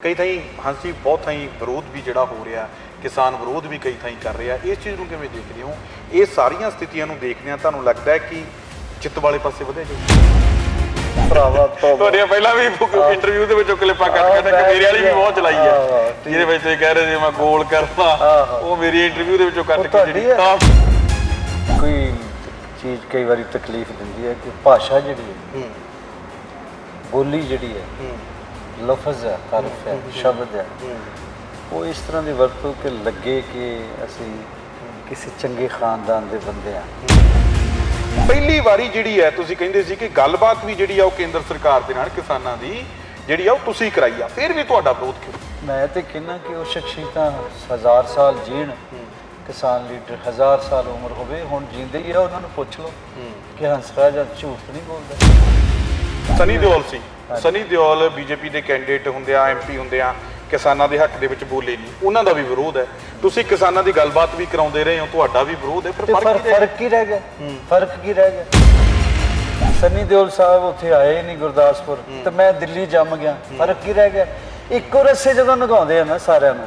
ਕਈ ਥਾਈਂ ਹਾਂਜੀ ਬਹੁਤ ਥਾਈਂ ਵਿਰੋਧ ਵੀ ਜਿਹੜਾ ਹੋ ਰਿਹਾ ਕਿਸਾਨ ਵਿਰੋਧ ਵੀ ਕਈ ਥਾਈਂ ਕਰ ਰਿਹਾ। ਇਸ ਚੀਜ਼ ਨੂੰ ਕਿਵੇਂ ਦੇਖਦੇ ਹੋ? ਇਹ ਸਾਰੀਆਂ ਸਥਿਤੀਆਂ ਨੂੰ ਦੇਖਦਿਆਂ ਤੁਹਾਨੂੰ ਲੱਗਦਾ ਹੈ ਕਿ ਚਿੱਤ ਵਾਲੇ ਪਾਸੇ ਵਧੇ ਜੋ ਭਰਾਵਾ ਤੋਂ ਤੁਹਾਡੀਆਂ ਪਹਿਲਾਂ ਵੀ ਇੰਟਰਵਿਊ ਦੇ ਵਿੱਚੋਂ ਕਲਿੱਪਾਂ ਕੱਟ ਕੱਟ ਕੇ ਮੇਰੇ ਵਾਲੀ ਵੀ ਬਹੁਤ ਚਲਾਈ ਹੈ ਠੀਕ। ਜਿਹਦੇ ਵਿੱਚ ਤੁਸੀਂ ਕਹਿ ਰਹੇ ਸੀ ਮੈਂ ਗੋਲ ਕਰਦਾ ਹਾਂ। ਉਹ ਮੇਰੀ ਇੰਟਰਵਿਊ ਦੇ ਵਿੱਚੋਂ ਕੱਟ ਕੇ ਤੁਹਾਡੀ ਜਿਹੜੀ ਹੈ। ਤਾਂ ਕੋਈ ਚੀਜ਼ ਕਈ ਵਾਰੀ ਤਕਲੀਫ ਦਿੰਦੀ ਹੈ ਕਿ ਭਾਸ਼ਾ ਜਿਹੜੀ ਹੈ ਹੂੰ। ਬੋਲੀ ਜਿਹੜੀ ਹੈ ਹੂੰ। ਲਫ਼ਜ਼ ਹੈ ਹਰਫ ਹੈ ਸ਼ਬਦ ਹੈ। ਉਹ ਇਸ ਤਰ੍ਹਾਂ ਦੀ ਵਰਤੋਂ ਕਿ ਲੱਗੇ ਕਿ ਅਸੀਂ ਕਿਸੇ ਚੰਗੇ ਖਾਨਦਾਨ ਦੇ ਬੰਦੇ ਆ ਪਹਿਲੀ ਵਾਰੀ ਜਿਹੜੀ ਹੈ ਤੁਸੀਂ ਕਹਿੰਦੇ ਸੀ ਕਿ ਗੱਲਬਾਤ ਵੀ ਜਿਹੜੀ ਆ ਉਹ ਕੇਂਦਰ ਸਰਕਾਰ ਦੇ ਨਾਲ ਕਿਸਾਨਾਂ ਦੀ ਜਿਹੜੀ ਆ ਉਹ ਤੁਸੀਂ ਕਰਾਈ ਆ ਫਿਰ ਵੀ ਤੁਹਾਡਾ ਵਿਰੋਧ ਕਿਉਂ? ਮੈਂ ਤੇ ਕਹਿੰਦਾ ਕਿ ਉਹ ਸ਼ਖਸੀਅਤਾਂ ਹਜ਼ਾਰ ਸਾਲ ਜੀਣ ਕਿਸਾਨ ਲੀਡਰ ਹਜ਼ਾਰ ਸਾਲ ਉਮਰ ਹੋਵੇ ਹੁਣ ਜਿੰਦੇ ਹੀ ਆ ਉਹਨਾਂ ਨੂੰ ਪੁੱਛ ਲਓ ਕਿ ਹੰਸਰਾਜ ਝੂਠ ਨਹੀਂ ਬੋਲਦਾ। ਸਨੀ ਦਿਓਲ ਸੀ। ਸਨੀ ਦਿਓਲ ਬੀਜੇਪੀ ਦੇ ਕੈਂਡੀਡੇਟ ਹੁੰਦੇ ਆ ਐਮਪੀ ਹੁੰਦੇ ਆ ਕਿਸਾਨਾਂ ਦੇ ਹੱਕ ਦੇ ਵਿੱਚ ਬੋਲੇ ਨਹੀਂ। ਉਹਨਾਂ ਦਾ ਵੀ ਵਿਰੋਧ ਹੈ। ਤੁਸੀਂ ਕਿਸਾਨਾਂ ਦੀ ਗੱਲਬਾਤ ਵੀ ਕਰਾਉਂਦੇ ਰਹੇ ਹੋ ਤੁਹਾਡਾ ਵੀ ਵਿਰੋਧ ਹੈ ਫਿਰ ਫ਼ਰਕ ਕੀ ਫ਼ਰਕ ਕੀ ਰਹਿ ਗਿਆ? ਫ਼ਰਕ ਕੀ ਰਹਿ ਗਿਆ? ਸਨੀ ਦਿਓਲ ਸਾਹਿਬ ਉੱਥੇ ਆਏ ਹੀ ਨਹੀਂ ਗੁਰਦਾਸਪੁਰ ਤੇ ਮੈਂ ਦਿੱਲੀ ਜੰਮ ਗਿਆ। ਫ਼ਰਕ ਕੀ ਰਹਿ ਗਿਆ? ਇੱਕੋ ਰਸੇ ਜਦੋਂ ਨਗਾਉਂਦੇ ਆ ਨਾ ਸਾਰਿਆਂ ਨੂੰ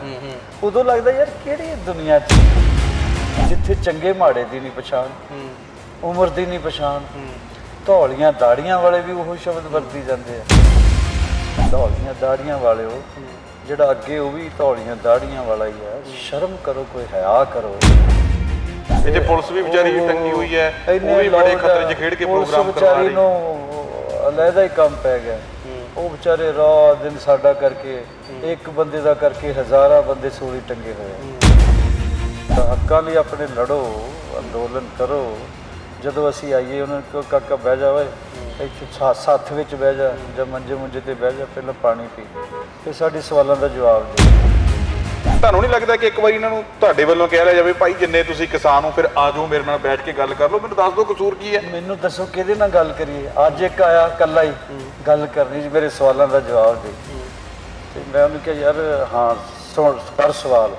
ਉਦੋਂ ਲੱਗਦਾ ਯਾਰ ਕਿਹੜੀ ਦੁਨੀਆ 'ਚ ਜਿੱਥੇ ਚੰਗੇ ਮਾੜੇ ਦੀ ਨਹੀਂ ਪਛਾਣ ਉਮਰ ਦੀ ਨਹੀਂ ਪਛਾਣ ਧੌਲੀਆਂ ਦਾੜੀਆਂ ਵਾਲੇ ਵੀ ਉਹ ਸ਼ਬਦ ਵਰਤੀ ਜਾਂਦੇ ਆ। ਧੌਲੀਆਂ ਦਾੜੀਆਂ ਵਾਲੇ ਉਹ ਜਿਹੜਾ ਅੱਗੇ ਉਹ ਵੀ ਧੌਲੀਆਂ ਦਾੜੀਆਂ ਵਾਲਾ ਹੀ ਆ। ਸ਼ਰਮ ਕਰੋ ਕੋਈ ਹਿਆ ਕਰੋ। ਇਹ ਤੇ ਪੁਲਿਸ ਵੀ ਵਿਚਾਰੀ ਟੰਗੀ ਹੋਈ ਹੈ। ਉਹ ਵੀ ਬੜੇ ਖਤਰੇ 'ਚ ਖੇਡ ਕੇ ਪ੍ਰੋਗਰਾਮ ਕਰਵਾ ਰਹੀ। ਨੂੰ ਅਲੱਗਾ ਹੀ ਕੰਮ ਪੈ ਗਿਆ। ਉਹ ਵਿਚਾਰੇ ਰਾਤ ਦਿਨ ਸਾਡਾ ਕਰਕੇ ਇੱਕ ਬੰਦੇ ਦਾ ਕਰਕੇ ਹਜ਼ਾਰਾਂ ਬੰਦੇ ਸੂਲੀ ਟੰਗੇ ਹੋਏ। ਤਾਂ ਹੱਕਾਂ ਲਈ ਆਪਣੇ ਲੜੋ ਅੰਦੋਲਨ ਕਰੋ। ਜਦੋਂ ਅਸੀਂ ਆਈਏ ਉਹਨਾਂ ਨੂੰ ਕਾਕਾ ਬਹਿ ਜਾ ਓਏ ਇੱਥੇ ਸਾ- ਸੱਥ ਵਿੱਚ ਬਹਿ ਜਾ ਜਾਂ ਮੰਜੇ ਮੁੰਜੇ ਤੇ ਬਹਿ ਜਾ ਪਹਿਲਾਂ ਪਾਣੀ ਪੀ ਫਿਰ ਸਾਡੇ ਸਵਾਲਾਂ ਦਾ ਜਵਾਬ ਦੇ ਤੁਹਾਨੂੰ ਨਹੀਂ ਲੱਗਦਾ ਕਿ ਇੱਕ ਵਾਰੀ ਇਹਨਾਂ ਨੂੰ ਤੁਹਾਡੇ ਵੱਲੋਂ ਕਹਿ ਲਿਆ ਜਾਵੇ ਭਾਈ ਜਿੰਨੇ ਤੁਸੀਂ ਕਿਸਾਨ ਹੋ ਫਿਰ ਆ ਜਾਓ ਮੇਰੇ ਨਾਲ ਬੈਠ ਕੇ ਗੱਲ ਕਰ ਲਓ। ਮੈਨੂੰ ਦੱਸ ਦਿਓ ਕਸੂਰ ਕੀ ਹੈ। ਮੈਨੂੰ ਦੱਸੋ ਕਿਹਦੇ ਨਾਲ ਗੱਲ ਕਰੀਏ? ਅੱਜ ਇੱਕ ਆਇਆ ਕੱਲਾ ਹੀ। ਗੱਲ ਕਰਨੀ ਸੀ ਮੇਰੇ ਸਵਾਲਾਂ ਦਾ ਜਵਾਬ ਦੇ। ਤੇ ਮੈਂ ਉਹਨੂੰ ਕਿਹਾ ਯਾਰ ਹਾਂ ਸੁਣ ਕਰ ਸਵਾਲ।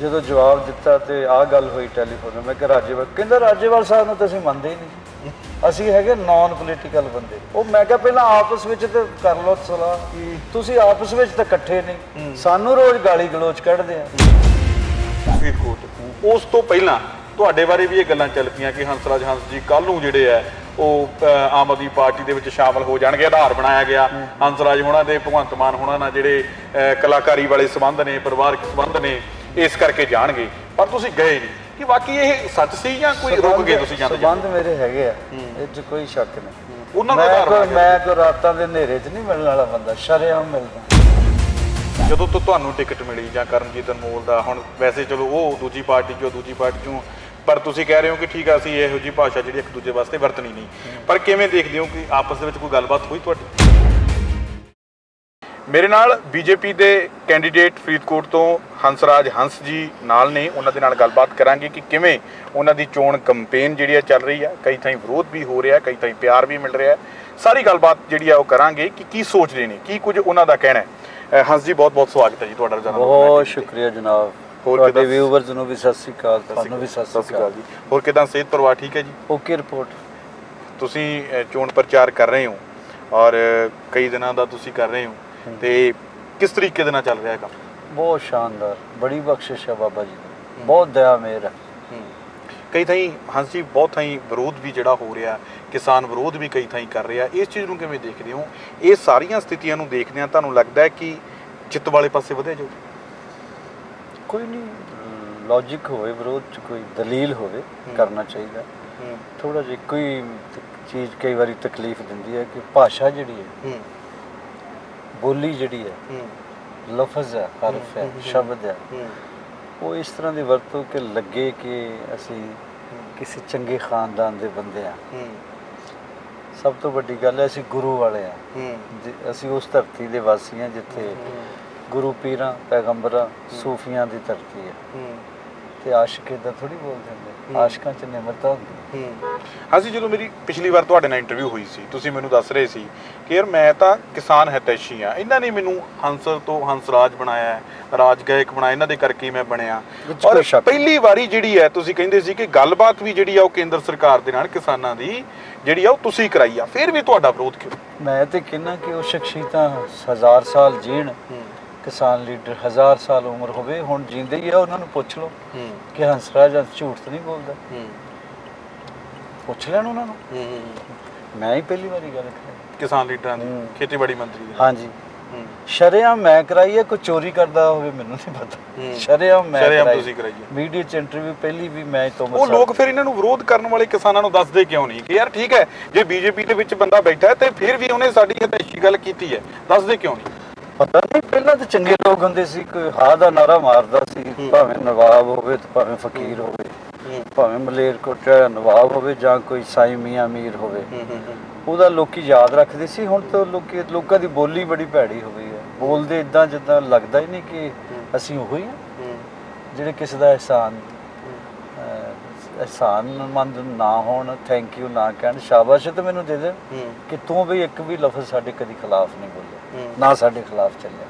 ਜਦੋਂ ਜਵਾਬ ਦਿੱਤਾ ਤੇ ਆਹ ਗੱਲ ਹੋਈ ਟੈਲੀਫੋਨ 'ਤੇ ਮੈਂ ਕਿਹਾ ਰਾਜੇਵਾਲ ਕਹਿੰਦਾ ਰਾਜੇਵਾਲ ਸਾਹਿਬ ਨੂੰ ਤਾਂ ਅਸੀਂ ਮੰਨਦੇ ਹੀ ਨਹੀਂ। ਅਸੀਂ ਹੈਗੇ ਨਾਨ ਪੋਲੀਟੀਕਲ ਬੰਦੇ। ਉਹ ਮੈਂ ਕਿਹਾ ਪਹਿਲਾਂ ਆਪਸ ਵਿੱਚ ਤੇ ਕਰ ਲਓ ਸਲਾਹ ਤੁਸੀਂ ਆਪਸ ਵਿੱਚ ਤਾਂ ਇਕੱਠੇ ਨਹੀਂ। ਸਾਨੂੰ ਰੋਜ਼ ਗਾਲੀ ਗਲੋਚ ਕੱਢਦੇ ਆ। ਫਰੀਦਕੋਟ ਉਸ ਤੋਂ ਪਹਿਲਾਂ ਤੁਹਾਡੇ ਬਾਰੇ ਵੀ ਇਹ ਗੱਲਾਂ ਚੱਲ ਪਈਆਂ ਕਿ ਹੰਸਰਾਜ ਹੰਸ ਜੀ ਕੱਲ ਨੂੰ ਜਿਹੜੇ ਆ ਉਹ ਆਮ ਆਦਮੀ ਪਾਰਟੀ ਦੇ ਵਿੱਚ ਸ਼ਾਮਲ ਹੋ ਜਾਣਗੇ ਆਧਾਰ ਬਣਾਇਆ ਗਿਆ। ਹੰਸਰਾਜ ਹੋਣਾ ਦੇ ਭਗਵੰਤ ਮਾਨ ਹੋਣਾ ਨਾਲ ਜਿਹੜੇ ਕਲਾਕਾਰੀ ਵਾਲੇ ਸੰਬੰਧ ਨੇ ਪਰਿਵਾਰਕ ਸੰਬੰਧ ਨੇ ਇਸ ਕਰਕੇ ਜਾਣਗੇ। ਪਰ ਤੁਸੀਂ ਗਏ ਨਹੀਂ। ਕਿ ਵਾਕਈ ਇਹ ਸੱਚ ਸੀ ਜਾਂ ਕੋਈ ਰੁਕ ਗਏ ਤੁਸੀਂ ਜਾਂਦੇ ਸਬੰਧ ਮੇਰੇ ਹੈਗੇ ਆ। ਇਹ 'ਚ ਕੋਈ ਸ਼ੱਕ ਨਹੀਂ। ਉਹਨਾਂ ਦਾ ਆਧਾਰ ਮੈਂ ਕੋਈ ਰਾਤਾਂ ਦੇ ਹਨੇਰੇ 'ਚ ਨਹੀਂ ਮਿਲਣ ਵਾਲਾ ਬੰਦਾ ਸ਼ਰੇਆਮ ਮਿਲਦਾ। ਜਦੋਂ ਤੋਂ ਤੁਹਾਨੂੰ ਟਿਕਟ ਮਿਲੀ ਜਾਂ ਕਰਮਜੀਤ ਅਨਮੋਲ ਦਾ ਹੁਣ ਵੈਸੇ ਚਲੋ ਉਹ ਦੂਜੀ ਪਾਰਟੀ ਚੋਂ ਦੂਜੀ ਪਾਰਟੀ ਚੋਂ ਪਰ ਤੁਸੀਂ ਕਹਿ ਰਹੇ ਹੋ ਕਿ ਠੀਕ ਆ ਅਸੀਂ ਇਹੋ ਜੀ ਭਾਸ਼ਾ ਜਿਹੜੀ ਇੱਕ ਦੂਜੇ ਵਾਸਤੇ ਵਰਤਣੀ ਨਹੀਂ। ਪਰ ਕਿਵੇਂ ਦੇਖਦੇ ਹੋ ਕਿ ਆਪਸ ਦੇ ਵਿੱਚ ਕੋਈ ਗੱਲਬਾਤ ਹੋਈ ਤੁਹਾਡੀ? ਮੇਰੇ ਨਾਲ ਬੀਜੇਪੀ ਦੇ ਕੈਂਡੀਡੇਟ ਫਰੀਦਕੋਟ ਤੋਂ ਹੰਸਰਾਜ ਹੰਸ ਜੀ ਨਾਲ ਨੇ। ਉਹਨਾਂ ਦੇ ਨਾਲ ਗੱਲਬਾਤ ਕਰਾਂਗੇ ਕਿ ਕਿਵੇਂ ਉਹਨਾਂ ਦੀ ਚੋਣ ਕੈਂਪੇਨ ਜਿਹੜੀ ਹੈ ਚੱਲ ਰਹੀ ਹੈ ਕਈ ਥਾਈਂ ਵਿਰੋਧ ਵੀ ਹੋ ਰਿਹਾ ਕਈ ਥਾਈਂ ਪਿਆਰ ਵੀ ਮਿਲ ਰਿਹਾ। ਹੈ ਸਾਰੀ ਗੱਲਬਾਤ ਜਿਹੜੀ ਹੈ ਉਹ ਕਰਾਂਗੇ ਕਿ ਕੀ ਸੋਚਦੇ ਨੇ ਕੀ ਕੁਝ ਉਹਨਾਂ ਦਾ ਕਹਿਣਾ ਹੈ। ਹੰਸ ਜੀ ਬਹੁਤ ਬਹੁਤ ਸਵਾਗਤ ਹੈ ਜੀ ਤੁਹਾਡਾ ਰੋਜ਼ਾਨਾ ਬਹੁਤ ਸ਼ੁਕਰੀਆ ਜਨਾਬ। ਹੋਰ ਤੁਹਾਡੇ ਕਿੱਦਾਂ? ਵਿਊਵਰਸ ਨੂੰ ਵੀ ਸਤਿ ਸ੍ਰੀ ਅਕਾਲ ਤੁਹਾਨੂੰ ਵੀ ਸਤਿ ਸ੍ਰੀ ਅਕਾਲ ਜੀ। ਹੋਰ ਕਿਦਾਂ? ਸਿਹਤ ਪਰਿਵਾਰ ਠੀਕ ਹੈ ਜੀ? ਓਕੇ ਰਿਪੋਰਟ ਤੁਸੀਂ ਚੋਣ ਪ੍ਰਚਾਰ ਕਰ ਰਹੇ ਹੋ ਔਰ ਕਈ ਦਿਨਾਂ ਦਾ ਤੁਸੀਂ ਕਰ ਰਹੇ ਹੋ ਤੇ ਕਿਸ ਤਰੀਕੇ ਦੇ ਨਾਲ ਚੱਲ ਰਿਹਾ ਹੈ ਕੰਮ? ਬਹੁਤ ਸ਼ਾਨਦਾਰ ਬੜੀ ਬਖਸ਼ਿਸ਼ ਹੈ ਬਾਬਾ ਜੀ ਦੀ। ਬਹੁਤ ਦਇਆ ਮਿਹਰ ਹੈ। ਕਈ ਥਾਈਂ ਹੰਸ ਜੀ ਬਹੁਤ ਥਾਈਂ ਵਿਰੋਧ ਵੀ ਜਿਹੜਾ ਹੋ ਰਿਹਾ ਕਿਸਾਨ ਵਿਰੋਧ ਵੀ ਕਈ ਥਾਈਂ ਕਰ ਰਿਹਾ। ਇਸ ਚੀਜ਼ ਨੂੰ ਕਿਵੇਂ ਦੇਖਦੇ ਹੋ? ਇਹ ਸਾਰੀਆਂ ਸਥਿਤੀਆਂ ਨੂੰ ਦੇਖਦਿਆਂ ਤੁਹਾਨੂੰ ਲੱਗਦਾ ਹੈ ਕਿ ਚਿੱਤ ਵਾਲੇ ਪਾਸੇ ਵਧੇ ਜੋ ਕੋਈ ਨਹੀਂ ਲੌਜੀਕ ਹੋਵੇ ਵਿਰੋਧ ਚ ਕੋਈ ਦਲੀਲ ਹੋਵੇ ਕਰਨਾ ਚਾਹੀਦਾ। ਥੋੜਾ ਜਿਹਾ ਕੋਈ ਚੀਜ਼ ਕਈ ਵਾਰੀ ਤਕਲੀਫ ਦਿੰਦੀ ਹੈ ਕਿ ਭਾਸ਼ਾ ਜਿਹੜੀ ਹੈ ਬੋਲੀ ਜਿਹੜੀ ਹੈ ਲਫ਼ਜ਼ ਹੈ ਹਰਫ ਹੈ ਸ਼ਬਦ ਹੈ। ਉਹ ਇਸ ਤਰ੍ਹਾਂ ਦੀ ਵਰਤੋਂ ਕਿ ਲੱਗੇ ਕਿ ਅਸੀਂ ਕਿਸੇ ਚੰਗੇ ਖਾਨਦਾਨ ਦੇ ਬੰਦੇ ਆ ਸਭ ਤੋਂ ਵੱਡੀ ਗੱਲ ਹੈ ਅਸੀਂ ਗੁਰੂ ਵਾਲੇ ਆ ਅਸੀਂ ਉਸ ਧਰਤੀ ਦੇ ਵਾਸੀ ਹਾਂ ਜਿੱਥੇ ਗੁਰੂ ਪੀਰਾਂ ਪੈਗੰਬਰਾਂ ਸੂਫੀਆਂ ਦੀ ਧਰਤੀ ਹੈ। ਹੂੰ। ਤੇ ਆਸ਼ਿਕ ਇਦਾਂ ਥੋੜੀ ਬੋਲ ਦਿੰਦੇ ਆਸ਼ਿਕਾਂ 'ਚ ਨਿਮਰਤਾ ਹੁੰਦੀ ਹੈ। ਅਸੀਂ ਜਦੋਂ ਮੇਰੀ ਪਿਛਲੀ ਵਾਰ ਤੁਹਾਡੇ ਨਾਲ ਇੰਟਰਵਿਊ ਹੋਈ ਸੀ ਤੁਸੀਂ ਮੈਨੂੰ ਦੱਸ ਰਹੇ ਸੀ ਕਿ ਯਾਰ ਮੈਂ ਤਾਂ ਕਿਸਾਨ ਹਿਤੈਸ਼ੀ ਆ ਇਹਨਾਂ ਨੇ ਮੈਨੂੰ ਹੰਸ ਤੋਂ ਹੰਸਰਾਜ ਬਣਾਇਆ ਹੈ ਰਾਜ ਗਾਇਕ ਬਣਾਇਆ ਇਹਨਾਂ ਦੇ ਕਰਕੇ ਹੀ ਮੈਂ ਬਣਿਆ। ਔਰ ਪਹਿਲੀ ਵਾਰੀ ਜਿਹੜੀ ਹੈ ਤੁਸੀਂ ਕਹਿੰਦੇ ਸੀ ਕਿ ਗੱਲਬਾਤ ਵੀ ਜਿਹੜੀ ਆ ਉਹ ਕੇਂਦਰ ਸਰਕਾਰ ਦੇ ਨਾਲ ਕਿਸਾਨਾਂ ਦੀ ਜਿਹੜੀ ਆ ਉਹ ਤੁਸੀਂ ਕਰਾਈ ਆ। ਫਿਰ ਵੀ ਤੁਹਾਡਾ ਵਿਰੋਧ ਕਿਉਂ? ਮੈਂ ਤੇ ਕਹਿੰਦਾ ਕਿ ਉਹ ਸ਼ਖਸੀਅਤਾਂ ਹਜ਼ਾਰ ਸਾਲ ਜੀਣ ਕਿਸਾਨ ਲੀਡਰ ਹਜ਼ਾਰ ਸਾਲ ਉਮਰ ਹੋਵੇ ਹੁਣ ਜਿੰਦੇ ਹੀ ਆ ਉਹਨਾਂ ਨੂੰ ਪੁੱਛ ਲਓ ਕਿ ਹੰਸਰਾਜ ਅੱਜ ਝੂਠ ਤਾਂ ਨਹੀਂ ਬੋਲਦਾ? ਪੁੱਛ ਲੈਣ ਉਹਨਾਂ ਨੂੰ। ਮੈਂ ਹੀ ਪਹਿਲੀ ਵਾਰੀ ਗੱਲ ਕਰੀ। ਕਿਸਾਨ ਲੀਡਰਾਂ ਦੀ। ਖੇਤੀਬਾੜੀ ਮੰਤਰੀ ਦੀ। ਹਾਂਜੀ। ਹੂੰ। ਸ਼ਰੇਆਮ ਮੈਂ ਕਰਾਈ ਹੈ ਕੋਈ ਚੋਰੀ ਕਰਦਾ ਹੋਵੇ ਮੈਨੂੰ ਨਹੀਂ ਪਤਾ। ਹੂੰ। ਸ਼ਰੇਆਮ ਮੈਂ ਕਰਾਈ। ਤੁਸੀਂ ਕਰਾਈ ਹੈ। ਮੀਡੀਆ ਚ ਇੰਟਰਵਿਊ ਪਹਿਲੀ ਵੀ ਮੈਂ ਤੋਂ ਉਹ ਲੋਕ ਫਿਰ ਇਹਨਾਂ ਨੂੰ ਵਿਰੋਧ ਕਰਨ ਵਾਲੇ ਕਿਸਾਨਾਂ ਨੂੰ ਦੱਸਦੇ ਕਿਉਂ ਨਹੀਂ? ਕਿ ਯਾਰ ਠੀਕ ਹੈ ਜੇ ਬੀਜੇਪੀ ਦੇ ਵਿੱਚ ਬੰਦਾ ਬੈਠਾ ਹੈ ਤੇ ਫਿਰ ਵੀ ਉਹਨੇ ਸਾਡੀ ਹਤੈਸ਼ੀ ਗੱਲ ਕੀਤੀ ਹੈ। ਦੱਸਦੇ ਕਿਉਂ ਨਹੀਂ? ਪਤਾ ਨਹੀਂ ਪਹਿਲਾਂ ਤਾਂ ਚੰਗੇ ਲੋਕ ਹੁੰਦੇ ਸੀ ਕੋਈ ਹਾਂ ਦਾ ਨਾਰਾ ਮਾਰਦਾ ਸੀ ਭਾਵੇਂ ਨਵਾਬ ਹੋਵੇ ਤੇ ਭਾਵੇਂ ਫਕੀਰ ਹੋਵੇ ਭਾਵੇਂ ਮਲੇਰਕੋਟਾ ਨਵਾਬ ਹੋਵੇ ਜਾਂ ਕੋਈ ਸਾਈ ਮੀਆਂ ਮੀਰ ਹੋਵੇ। ਉਹਦਾ ਲੋਕੀ ਯਾਦ ਰੱਖਦੇ ਸੀ ਹੁਣ ਤਾਂ ਲੋਕੀ ਲੋਕਾਂ ਦੀ ਬੋਲੀ ਬੜੀ ਭੈੜੀ ਹੋ ਗਈ ਹੈ। ਬੋਲਦੇ ਇਦਾਂ ਜਿੱਦਾਂ ਲੱਗਦਾ ਹੀ ਨਹੀਂ ਕਿ ਅਸੀਂ ਉਹੀ ਹਾਂ ਜਿਹੜੇ ਕਿਸੇ ਦਾ ਅਹਿਸਾਨ ਅਹ, ਅਹਿਸਾਨਮੰਦ ਨਾ ਹੋਣ ਥੈਂਕ ਯੂ ਨਾ ਕਹਿਣ ਸ਼ਾਬਾਸ਼ ਤੇ ਮੈਨੂੰ ਦੇ ਦੇ ਕਿ ਤੂੰ ਵੀ ਇੱਕ ਵੀ ਲਫ਼ਜ਼ ਸਾਡੇ ਕਦੀ ਖਿਲਾਫ ਨਹੀਂ ਬੋਲਿਆ ਨਾ ਸਾਡੇ ਖਿਲਾਫ ਚੱਲਿਆ।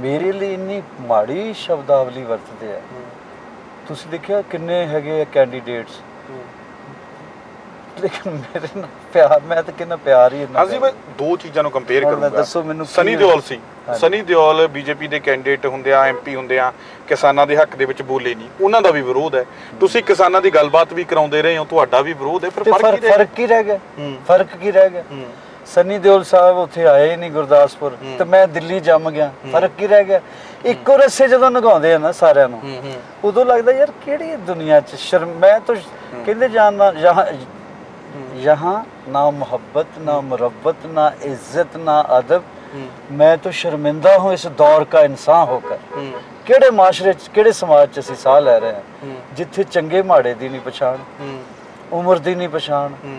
ਮੇਰੇ ਲਈ ਇੰਨੀ ਮਾੜੀ ਸ਼ਬਦਾਵਲੀ ਵਰਤਦੇ ਆ। ਤੁਸੀਂ ਦੇਖਿਆ ਕਿੰਨੇ ਹੈਗੇ ਆ ਕੈਂਡੀਡੇਟਸ ਲੇਕਿਨ ਮੇਰੇ ਨਾਲ ਪਿਆਰ ਮੈਂ ਤਾਂ ਕਿੰਨਾ ਪਿਆਰ ਹੀ ਇੰਨਾ ਹਾਂਜੀ ਮੈਂ ਦੋ ਚੀਜ਼ਾਂ ਨੂੰ ਕੰਪੇਅਰ ਹੁਣ ਮੈਂ ਕਰੂੰਗਾ। ਦੱਸੋ ਮੈਨੂੰ ਕੀ ਸਨੀ? ਦਿਓਲ ਸੀ। ਹਾਂਜੀ। ਸਨੀ ਦਿਓਲ ਬੀਜੇਪੀ ਦੇ ਕੈਂਡੀਡੇਟ ਹੁੰਦੇ ਆ ਐਮਪੀ ਹੁੰਦੇ ਆ ਕਿਸਾਨਾਂ ਦੇ ਹੱਕ ਦੇ ਵਿੱਚ ਬੋਲੇ ਨਹੀਂ। ਉਹਨਾਂ ਦਾ ਵੀ ਵਿਰੋਧ ਹੈ। ਤੁਸੀਂ ਕਿਸਾਨਾਂ ਦੀ ਗੱਲਬਾਤ ਵੀ ਕਰਾਉਂਦੇ ਰਹੇ ਹੋ ਤੁਹਾਡਾ ਵੀ ਵਿਰੋਧ ਹੈ ਫਿਰ ਤੇ ਫ਼ਰਕ ਫ਼ਰਕ ਕੀ ਰਹਿ ਫ਼ਰਕ ਕੀ ਰਹਿ ਗਿਆ? ਹੂੰ। ਫ਼ਰਕ ਕੀ ਰਹਿ ਗਿਆ? ਹੂੰ। ਸਨੀ ਦਿਓਲ ਸਾਹਿਬ ਉੱਥੇ ਆਏ ਹੀ ਨਹੀਂ ਗੁਰਦਾਸਪੁਰ ਹੂੰ। ਤੇ ਮੈਂ ਦਿੱਲੀ ਜੰਮ ਗਿਆ। ਫ਼ਰਕ ਕੀ ਰਹਿ ਗਿਆ? ਇੱਕੋ ਰਸੇ ਜਦੋਂ ਨਗਾਉਂਦੇ ਆ ਨਾ ਸਾਰਿਆਂ ਨੂੰ ਹੂੰ ਹੂੰ। ਉਦੋਂ ਲੱਗਦਾ ਯਾਰ ਕਿਹੜੀ ਦੁਨੀਆ 'ਚ ਸ਼ਰਮ ਮੈਂ ਤਾਂ ਕਹਿੰਦੇ ਜਾਨਣਾ ਯਹਾਂ ਯਹਾਂ ਨਾ ਮੁਹੱਬਤ ਨਾ ਮੁਰੱਬਤ ਨਾ ਇੱਜ਼ਤ ਨਾ ਅਦਬ मैं तो शर्मिंदा हूँ इस दौर का इंसान होकर ਹੂੰ ਕਿਹੜੇ ਮਾਸ਼ਰੇ 'ਚ ਕਿਹੜੇ ਸਮਾਜ 'ਚ ਅਸੀਂ ਸਾਹ ਲੈ ਰਹੇ ਹਾਂ ਹੂੰ ਜਿੱਥੇ ਚੰਗੇ ਮਾੜੇ ਦੀ ਨਹੀਂ ਪਛਾਣ ਹੂੰ ਉਮਰ ਦੀ ਨਹੀਂ ਪਛਾਣ ਹੂੰ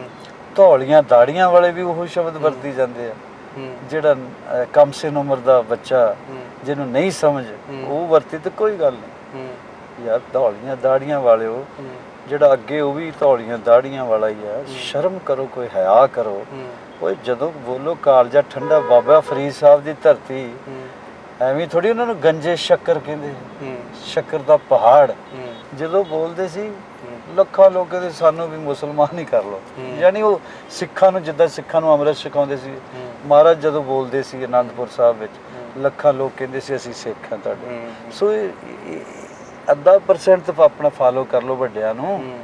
ਧੌਲੀਆਂ ਦਾੜੀਆਂ ਵਾਲੇ ਵੀ ਉਹ ਸ਼ਬਦ ਵਰਤੀ ਜਾਂਦੇ ਆ ਹੂੰ ਜਿਹੜਾ ਅਹ, ਕਮ ਸੇ ਉਮਰ ਦਾ ਬੱਚਾ ਹੂੰ ਜਿਹਨੂੰ ਨਹੀਂ ਸਮਝ ਹੂੰ। ਉਹ ਵਰਤੀ ਤੇ ਕੋਈ ਗੱਲ ਨਹੀਂ ਹੂੰ ਯਾਰ ਧੌਲੀਆਂ ਦਾੜੀਆਂ ਵਾਲਿਓ ਹੂੰ ਜਿਹੜਾ ਅੱਗੇ ਉਹ ਵੀ ਧੌਲੀਆਂ ਦਾੜੀਆਂ ਵਾਲਾ ਹੀ ਆ ਸ਼ਰਮ ਕਰੋ ਕੋਈ ਹਿਆ ਕਰੋ। ਓਏ ਜਦੋਂ ਬੋਲੋ ਕਾਲਜਾ ਠੰਡਾ ਬਾਬਾ ਫਰੀਦ ਸਾਹਿਬ ਦੀ ਧਰਤੀ ਐਵੇਂ ਥੋੜੀ ਉਹਨਾਂ ਨੂੰ ਗੰਜੇ ਸ਼ੱਕਰ ਕਹਿੰਦੇ ਸ਼ੱਕਰ ਦਾ ਪਹਾੜ। ਜਦੋਂ ਬੋਲਦੇ ਸੀ ਲੱਖਾਂ ਲੋਕ ਕਹਿੰਦੇ ਸਾਨੂੰ ਵੀ ਮੁਸਲਮਾਨ ਹੀ ਕਰ ਹੂੰ। ਯਾਨੀ ਉਹ ਸਿੱਖਾਂ ਨੂੰ ਜਿੱਦਾਂ ਸਿੱਖਾਂ ਨੂੰ ਅੰਮ੍ਰਿਤ ਛਕਾਉਂਦੇ ਸੀ। ਮਹਾਰਾਜ ਜਦੋਂ ਬੋਲਦੇ ਸੀ ਅਨੰਦਪੁਰ ਸਾਹਿਬ ਵਿੱਚ ਲੱਖਾਂ ਲੋਕ ਕਹਿੰਦੇ ਸੀ ਅਸੀਂ ਸਿੱਖ ਹਾਂ ਤੁਹਾਡੇ। ਸੋ ਅੱਧਾ ਪਰਸੈਂਟ ਤਾਂ ਆਪਣਾ ਫਾਲੋ ਕਰ ਲਓ ਵੱਡਿਆਂ ਨੂੰ। ਹੂੰ।